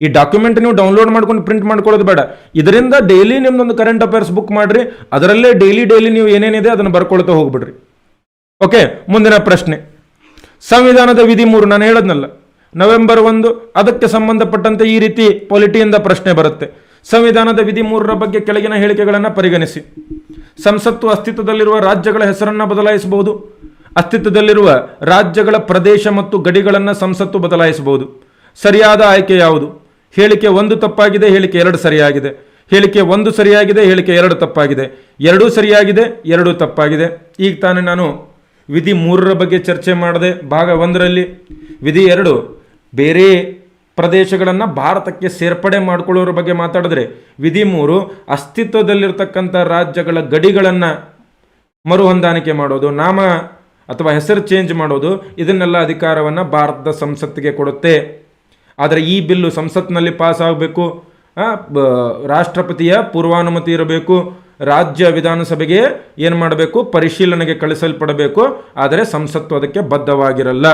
Speaker 1: ಈ ಡಾಕ್ಯುಮೆಂಟ್ ನೀವು ಡೌನ್ಲೋಡ್ ಮಾಡ್ಕೊಂಡು ಪ್ರಿಂಟ್ ಮಾಡ್ಕೊಳ್ಳೋದು ಬೇಡ. ಇದರಿಂದ ಡೈಲಿ ನಿಮ್ದೊಂದು ಕರೆಂಟ್ ಅಫೇರ್ಸ್ ಬುಕ್ ಮಾಡ್ರಿ, ಅದರಲ್ಲೇ ಡೈಲಿ ಡೈಲಿ ನೀವು ಏನೇನಿದೆ ಅದನ್ನು ಬರ್ಕೊಳ್ತಾ ಹೋಗ್ಬಿಡ್ರಿ. ಓಕೆ ಮುಂದಿನ ಪ್ರಶ್ನೆ. ಸಂವಿಧಾನದ ವಿಧಿ ಮೂರು, ನಾನು ಹೇಳದ್ನಲ್ಲ. ನವೆಂಬರ್ ಒಂದು, ಅದಕ್ಕೆ ಸಂಬಂಧಪಟ್ಟಂತೆ ಈ ರೀತಿ ಪೊಲಿಟಿಯಿಂದ ಪ್ರಶ್ನೆ ಬರುತ್ತೆ. ಸಂವಿಧಾನದ ವಿಧಿ ಮೂರರ ಬಗ್ಗೆ ಕೆಳಗಿನ ಹೇಳಿಕೆಗಳನ್ನು ಪರಿಗಣಿಸಿ. ಸಂಸತ್ತು ಅಸ್ತಿತ್ವದಲ್ಲಿರುವ ರಾಜ್ಯಗಳ ಹೆಸರನ್ನು ಬದಲಾಯಿಸಬಹುದು. ಅಸ್ತಿತ್ವದಲ್ಲಿರುವ ರಾಜ್ಯಗಳ ಪ್ರದೇಶ ಮತ್ತು ಗಡಿಗಳನ್ನು ಸಂಸತ್ತು ಬದಲಾಯಿಸಬಹುದು. ಸರಿಯಾದ ಆಯ್ಕೆ ಯಾವುದು? ಹೇಳಿಕೆ ಒಂದು ತಪ್ಪಾಗಿದೆ, ಹೇಳಿಕೆ ಎರಡು ಸರಿಯಾಗಿದೆ. ಹೇಳಿಕೆ ಒಂದು ಸರಿಯಾಗಿದೆ, ಹೇಳಿಕೆ ಎರಡು ತಪ್ಪಾಗಿದೆ. ಎರಡೂ ಸರಿಯಾಗಿದೆ, ಎರಡೂ ತಪ್ಪಾಗಿದೆ. ಈಗ ತಾನೇ ನಾನು ವಿಧಿ ಮೂರರ ಬಗ್ಗೆ ಚರ್ಚೆ ಮಾಡಿದೆ ಭಾಗ ಒಂದರಲ್ಲಿ, ವಿಧಿ ಎರಡು, ಬೇರೆ ಪ್ರದೇಶಗಳನ್ನು ಭಾರತಕ್ಕೆ ಸೇರ್ಪಡೆ ಮಾಡಿಕೊಳ್ಳೋರ ಬಗ್ಗೆ ಮಾತಾಡಿದ್ರೆ, ವಿಧಿ ಮೂರು, ಅಸ್ತಿತ್ವದಲ್ಲಿರ್ತಕ್ಕಂಥ ರಾಜ್ಯಗಳ ಗಡಿಗಳನ್ನು ಮರುಹೊಂದಾಣಿಕೆ ಮಾಡೋದು. ನಾಮ ಅಥವಾ ಹೆಸರು ಚೇಂಜ್ ಮಾಡೋದು ಇದನ್ನೆಲ್ಲ ಅಧಿಕಾರವನ್ನು ಭಾರತದ ಸಂಸತ್ತಿಗೆ ಕೊಡುತ್ತೆ. ಆದರೆ ಈ ಬಿಲ್ಲು ಸಂಸತ್ನಲ್ಲಿ ಪಾಸ್ ಆಗಬೇಕು. ರಾಷ್ಟ್ರಪತಿಯ ಪೂರ್ವಾನುಮತಿ ಇರಬೇಕು. ರಾಜ್ಯ ವಿಧಾನಸಭೆಗೆ ಏನು ಮಾಡಬೇಕು? ಪರಿಶೀಲನೆಗೆ ಕಳಿಸಲ್ಪಡಬೇಕು. ಆದರೆ ಸಂಸತ್ತು ಅದಕ್ಕೆ ಬದ್ಧವಾಗಿರಲ್ಲ.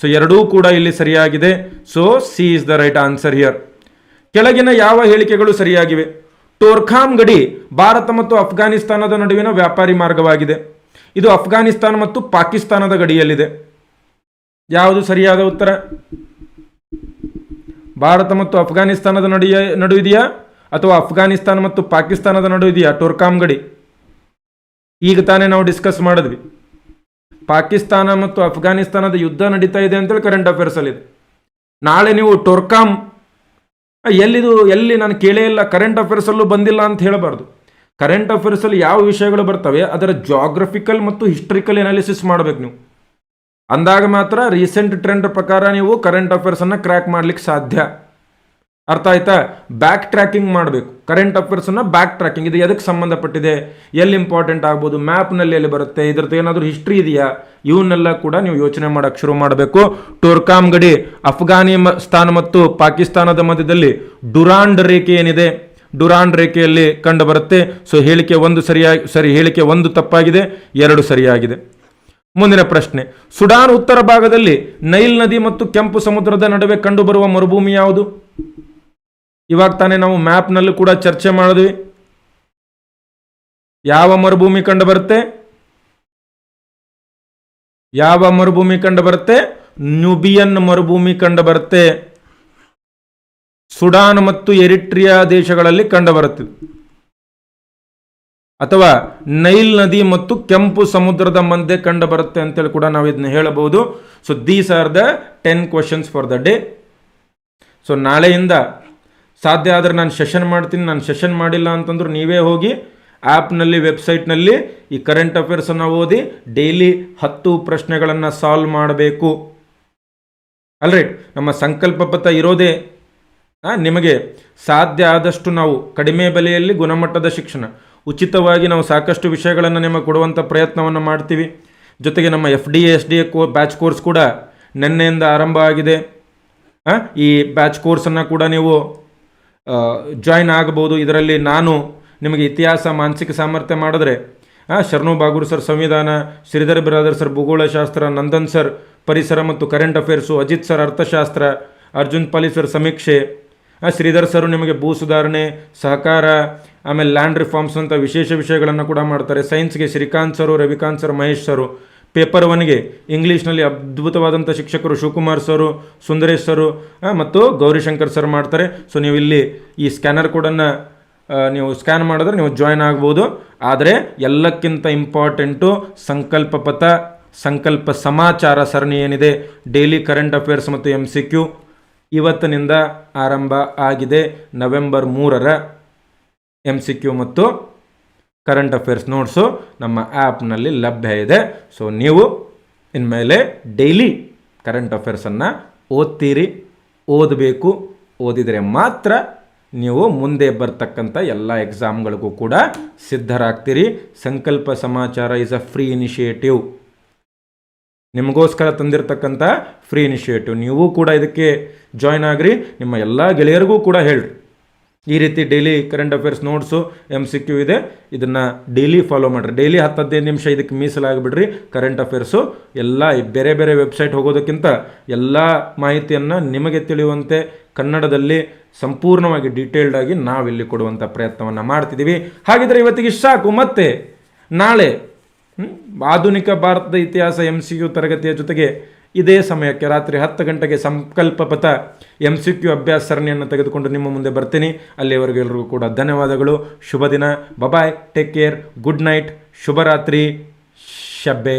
Speaker 1: ಸೊ ಎರಡೂ ಕೂಡ ಇಲ್ಲಿ ಸರಿಯಾಗಿದೆ. So C is the right answer here ಕೆಳಗಿನ ಯಾವ ಹೇಳಿಕೆಗಳು ಸರಿಯಾಗಿವೆ? ಟೋರ್ಖಾಮ್ ಗಡಿ ಭಾರತ ಮತ್ತು ಅಫ್ಘಾನಿಸ್ತಾನದ ನಡುವಿನ ವ್ಯಾಪಾರಿ ಮಾರ್ಗವಾಗಿದೆ. ಇದು ಅಫ್ಘಾನಿಸ್ತಾನ ಮತ್ತು ಪಾಕಿಸ್ತಾನದ ಗಡಿಯಲ್ಲಿದೆ. ಯಾವುದು ಸರಿಯಾದ ಉತ್ತರ? ಭಾರತ ಮತ್ತು ಅಫ್ಘಾನಿಸ್ತಾನದ ನಡುವೆ ಇದೆಯಾ? ಅಥವಾ ಅಫ್ಘಾನಿಸ್ತಾನ ಮತ್ತು ಪಾಕಿಸ್ತಾನದ ನಡುವೆ ಇದೆಯಾ? ಟೋರ್ಕಾಮ್ ಗಡಿ. ಈಗ ತಾನೇ ನಾವು ಡಿಸ್ಕಸ್ ಮಾಡಿದ್ವಿ. ಪಾಕಿಸ್ತಾನ ಮತ್ತು ಅಫ್ಘಾನಿಸ್ತಾನದ ಯುದ್ಧ ನಡೀತಾ ಇದೆ ಅಂತೇಳಿ ಕರೆಂಟ್ ಅಫೇರ್ಸ್ ಅಲ್ಲಿದೆ. ನಾಳೆ ನೀವು ಟೋರ್ಕಾಮ್, ಎಲ್ಲಿದು, ಎಲ್ಲಿ ನಾನು ಕೇಳೇ ಇಲ್ಲ ಕರೆಂಟ್ ಅಫೇರ್ಸ್ ಅಲ್ಲೂ ಬಂದಿಲ್ಲ ಅಂತ ಹೇಳಬಾರ್ದು. ಕರೆಂಟ್ ಅಫೇರ್ಸಲ್ಲಿ ಯಾವ ವಿಷಯಗಳು ಬರ್ತವೆ, ಅದರ ಜಾಗ್ರಫಿಕಲ್ ಮತ್ತು ಹಿಸ್ಟ್ರಿಕಲ್ ಎನಾಲಿಸಿಸ್ ಮಾಡಬೇಕು ನೀವು. ಅಂದಾಗ ಮಾತ್ರ ರೀಸೆಂಟ್ ಟ್ರೆಂಡ್ ಪ್ರಕಾರ ನೀವು ಕರೆಂಟ್ ಅಫೇರ್ಸನ್ನು ಕ್ರ್ಯಾಕ್ ಮಾಡ್ಲಿಕ್ಕೆ ಸಾಧ್ಯ. ಅರ್ಥ ಆಯ್ತಾ? ಬ್ಯಾಕ್ ಟ್ರ್ಯಾಕಿಂಗ್ ಮಾಡಬೇಕು. ಕರೆಂಟ್ ಅಫೇರ್ಸನ್ನು ಬ್ಯಾಕ್ ಟ್ರ್ಯಾಕಿಂಗ್ ಇದು ಎದಕ್ಕೆ ಸಂಬಂಧಪಟ್ಟಿದೆ? ಎಲ್ಲಿ ಇಂಪಾರ್ಟೆಂಟ್ ಆಗ್ಬೋದು? ಮ್ಯಾಪ್ನಲ್ಲಿ ಎಲ್ಲಿ ಬರುತ್ತೆ? ಇದ್ರದ್ದು ಏನಾದರೂ ಹಿಸ್ಟ್ರಿ ಇದೆಯಾ? ಇವನ್ನೆಲ್ಲ ಕೂಡ ನೀವು ಯೋಚನೆ ಮಾಡೋಕ್ಕೆ ಶುರು ಮಾಡಬೇಕು. ಟೋರ್ಕಾಮ್ ಗಡಿ, ಅಫ್ಘಾನಿಸ್ತಾನ ಮತ್ತು ಪಾಕಿಸ್ತಾನದ ಮಧ್ಯದಲ್ಲಿ ಡುರಾಂಡ್ ರೇಖೆ ಏನಿದೆ? ಡುರಾಂಡ್ ರೇಖೆಯಲ್ಲಿ ಕಂಡುಬರುತ್ತೆ. ಸೊ ಹೇಳಿಕೆ ಒಂದು ಸರಿಯಾಗಿ, ಸರಿ, ಹೇಳಿಕೆ ಒಂದು ತಪ್ಪಾಗಿದೆ, ಎರಡು ಸರಿಯಾಗಿದೆ. ಮುಂದಿನ ಪ್ರಶ್ನೆ. ಸುಡಾನ್ ಉತ್ತರ ಭಾಗದಲ್ಲಿ ನೈಲ್ ನದಿ ಮತ್ತು ಕೆಂಪು ಸಮುದ್ರದ ನಡುವೆ ಕಂಡುಬರುವ ಮರುಭೂಮಿ ಯಾವುದು? ಇವಾಗ ತಾನೇ ನಾವು ಮ್ಯಾಪ್ನಲ್ಲಿ ಕೂಡ ಚರ್ಚೆ ಮಾಡಿದ್ವಿ. ಯಾವ ಮರುಭೂಮಿ ಕಂಡುಬರುತ್ತೆ? ಯಾವ ಮರುಭೂಮಿ ಕಂಡುಬರುತ್ತೆ? ನ್ಯೂಬಿಯನ್ ಮರುಭೂಮಿ ಕಂಡು ಬರುತ್ತೆ ಸುಡಾನ್ ಮತ್ತು ಎರಿಟ್ರಿಯಾ ದೇಶಗಳಲ್ಲಿ ಕಂಡುಬರುತ್ತಿದೆ ಅಥವಾ ನೈಲ್ ನದಿ ಮತ್ತು ಕೆಂಪು ಸಮುದ್ರದ ಮಧ್ಯೆ ಕಂಡು ಬರುತ್ತೆ ಅಂತೇಳಿ ಕೂಡ ನಾವು ಇದನ್ನ ಹೇಳಬಹುದು. So these are the ten questions for the day so ನಾಳೆಯಿಂದ ಸಾಧ್ಯ ಆದರೆ ನಾನು ಸೆಷನ್ ಮಾಡ್ತೀನಿ. ನಾನು ಸೆಷನ್ ಮಾಡಿಲ್ಲ ಅಂತಂದ್ರೆ ನೀವೇ ಹೋಗಿ ಆ್ಯಪ್ನಲ್ಲಿ ವೆಬ್ಸೈಟ್ನಲ್ಲಿ ಈ ಕರೆಂಟ್ ಅಫೇರ್ಸನ್ನು ಓದಿ ಡೈಲಿ ಹತ್ತು ಪ್ರಶ್ನೆಗಳನ್ನು ಸಾಲ್ವ್ ಮಾಡಬೇಕು. ಅಲ್ರೈಟ್ ನಮ್ಮ ಸಂಕಲ್ಪ ಪಥ ಇರೋದೇ ನಿಮಗೆ ಸಾಧ್ಯ ಆದಷ್ಟು ನಾವು ಕಡಿಮೆ ಬೆಲೆಯಲ್ಲಿ ಗುಣಮಟ್ಟದ ಶಿಕ್ಷಣ, ಉಚಿತವಾಗಿ ನಾವು ಸಾಕಷ್ಟು ವಿಷಯಗಳನ್ನು ನಿಮಗೆ ಕೊಡುವಂಥ ಪ್ರಯತ್ನವನ್ನು ಮಾಡ್ತೀವಿ. ಜೊತೆಗೆ ನಮ್ಮ ಎಫ್ ಡಿ ಎಸ್ ಡಿ ಕೋ ಬ್ಯಾಚ್ ಕೋರ್ಸ್ ಕೂಡ ನಿನ್ನೆಯಿಂದ ಆರಂಭ ಆಗಿದೆ. ಈ ಬ್ಯಾಚ್ ಕೋರ್ಸನ್ನು ಕೂಡ ನೀವು ಜಾಯ್ನ್ ಆಗಬಹುದು. ಇದರಲ್ಲಿ ನಾನು ನಿಮಗೆ ಇತಿಹಾಸ, ಮಾನಸಿಕ ಸಾಮರ್ಥ್ಯ ಮಾಡಿದ್ರೆ ಶರಣು ಬಾಗೂರ್ ಸರ್ ಸಂವಿಧಾನ, ಶ್ರೀಧರ್ ಬಿರಾದರ್ ಸರ್ ಭೂಗೋಳಶಾಸ್ತ್ರ, ನಂದನ್ ಸರ್ ಪರಿಸರ ಮತ್ತು ಕರೆಂಟ್ ಅಫೇರ್ಸು ಅಜಿತ್ ಸರ್ ಅರ್ಥಶಾಸ್ತ್ರ, ಅರ್ಜುನ್ ಪಾಲಿ ಸರ್ ಸಮೀಕ್ಷೆ ಶ್ರೀಧರ್ ಸರ್ ನಿಮಗೆ ಭೂ ಸುಧಾರಣೆ, ಸಹಕಾರ, ಆಮೇಲೆ ಲ್ಯಾಂಡ್ ರಿಫಾರ್ಮ್ಸ್ ಅಂತ ವಿಶೇಷ ವಿಷಯಗಳನ್ನು ಕೂಡ ಮಾಡ್ತಾರೆ. ಸೈನ್ಸ್ಗೆ Srikanth sir, Ravikanth sir, Mahesh sir paper ಒನ್ಗೆ ಇಂಗ್ಲೀಷ್ನಲ್ಲಿ ಅದ್ಭುತವಾದಂಥ ಶಿಕ್ಷಕರು ಶಿವಕುಮಾರ್ ಸರು, ಸುಂದರೇಶ್ ಸರು ಮತ್ತು ಗೌರಿಶಂಕರ್ ಸರ್ ಮಾಡ್ತಾರೆ. ಸೊ ನೀವು ಇಲ್ಲಿ ಈ ಸ್ಕ್ಯಾನರ್ ಕೋಡನ್ನು ನೀವು ಸ್ಕ್ಯಾನ್ ಮಾಡಿದ್ರೆ ನೀವು ಜಾಯ್ನ್ ಆಗ್ಬೋದು. ಆದರೆ ಎಲ್ಲಕ್ಕಿಂತ ಇಂಪಾರ್ಟೆಂಟು ಸಂಕಲ್ಪ ಪಥ ಸಂಕಲ್ಪ ಸಮಾಚಾರ ಸರಣಿ ಏನಿದೆ? ಡೈಲಿ ಕರೆಂಟ್ ಅಫೇರ್ಸ್ ಮತ್ತು ಎಂ ಸಿ ಕ್ಯೂ ಇವತ್ತಿನಿಂದ ಆರಂಭ ಆಗಿದೆ ನವೆಂಬರ್ ಮೂರರ ಎಂ ಸಿ ಕ್ಯೂ ಮತ್ತು ಕರೆಂಟ್ ಅಫೇರ್ಸ್ ನೋಟ್ಸು ನಮ್ಮ ಆ್ಯಪ್ನಲ್ಲಿ ಲಭ್ಯ ಇದೆ. ಸೊ ನೀವು ಇನ್ಮೇಲೆ ಡೈಲಿ ಕರೆಂಟ್ ಅಫೇರ್ಸನ್ನು ಓದ್ತೀರಿ, ಓದಬೇಕು, ಓದಿದರೆ ಮಾತ್ರ ನೀವು ಮುಂದೆ ಬರ್ತಕ್ಕಂಥ ಎಲ್ಲ ಎಕ್ಸಾಮ್ಗಳಿಗೂ ಕೂಡ ಸಿದ್ಧರಾಗ್ತೀರಿ. ಸಂಕಲ್ಪ ಸಮಾಚಾರ ಇಸ್ ಅ ಫ್ರೀ ಇನಿಷಿಯೇಟಿವ್ ನಿಮಗೋಸ್ಕರ ತಂದಿರತಕ್ಕಂಥ ಫ್ರೀ ಇನಿಷಿಯೇಟಿವ್ ನೀವು ಕೂಡ ಇದಕ್ಕೆ ಜಾಯ್ನ್ ಆಗ್ರಿ, ನಿಮ್ಮ ಎಲ್ಲ ಗೆಳೆಯರಿಗೂ ಕೂಡ ಹೇಳ್ರಿ. ಈ ರೀತಿ daily current affairs notes M C Q ಇದೆ. ಇದನ್ನು ಡೈಲಿ ಫಾಲೋ ಮಾಡಿರಿ. ಡೈಲಿ ಹತ್ತು ಹದಿನೈದು ನಿಮಿಷ ಇದಕ್ಕೆ ಮೀಸಲಾಗಿಬಿಡ್ರಿ. ಕರೆಂಟ್ ಅಫೇರ್ಸು ಎಲ್ಲ ಬೇರೆ ಬೇರೆ ವೆಬ್ಸೈಟ್ ಹೋಗೋದಕ್ಕಿಂತ ಎಲ್ಲ ಮಾಹಿತಿಯನ್ನು ನಿಮಗೆ ತಿಳಿಯುವಂತೆ ಕನ್ನಡದಲ್ಲಿ ಸಂಪೂರ್ಣವಾಗಿ ಡೀಟೇಲ್ಡಾಗಿ ನಾವಿಲ್ಲಿ ಕೊಡುವಂಥ ಪ್ರಯತ್ನವನ್ನು ಮಾಡ್ತಿದ್ದೀವಿ ಹಾಗಿದ್ರೆ ಇವತ್ತಿಗೆ ಸಾಕು. ಮತ್ತೆ ನಾಳೆ ಆಧುನಿಕ ಭಾರತದ ಇತಿಹಾಸ ಎಂ ಸಿ ತರಗತಿಯ ಜೊತೆಗೆ ಇದೇ ಸಮಯಕ್ಕೆ ರಾತ್ರಿ ಹತ್ತು ಗಂಟೆಗೆ ಸಂಕಲ್ಪ ಪಥ ಎಂ ಸಿ ಕ್ಯೂ ಅಭ್ಯಾಸ ಸರಣಿಯನ್ನು ತೆಗೆದುಕೊಂಡು ನಿಮ್ಮ ಮುಂದೆ ಬರ್ತೀನಿ. ಅಲ್ಲಿವರೆಗೂ ಎಲ್ರಿಗೂ ಕೂಡ ಧನ್ಯವಾದಗಳು. ಶುಭ ದಿನ. Bye bye take care good night ಶುಭರಾತ್ರಿ. ಶಬ್ಬೆ.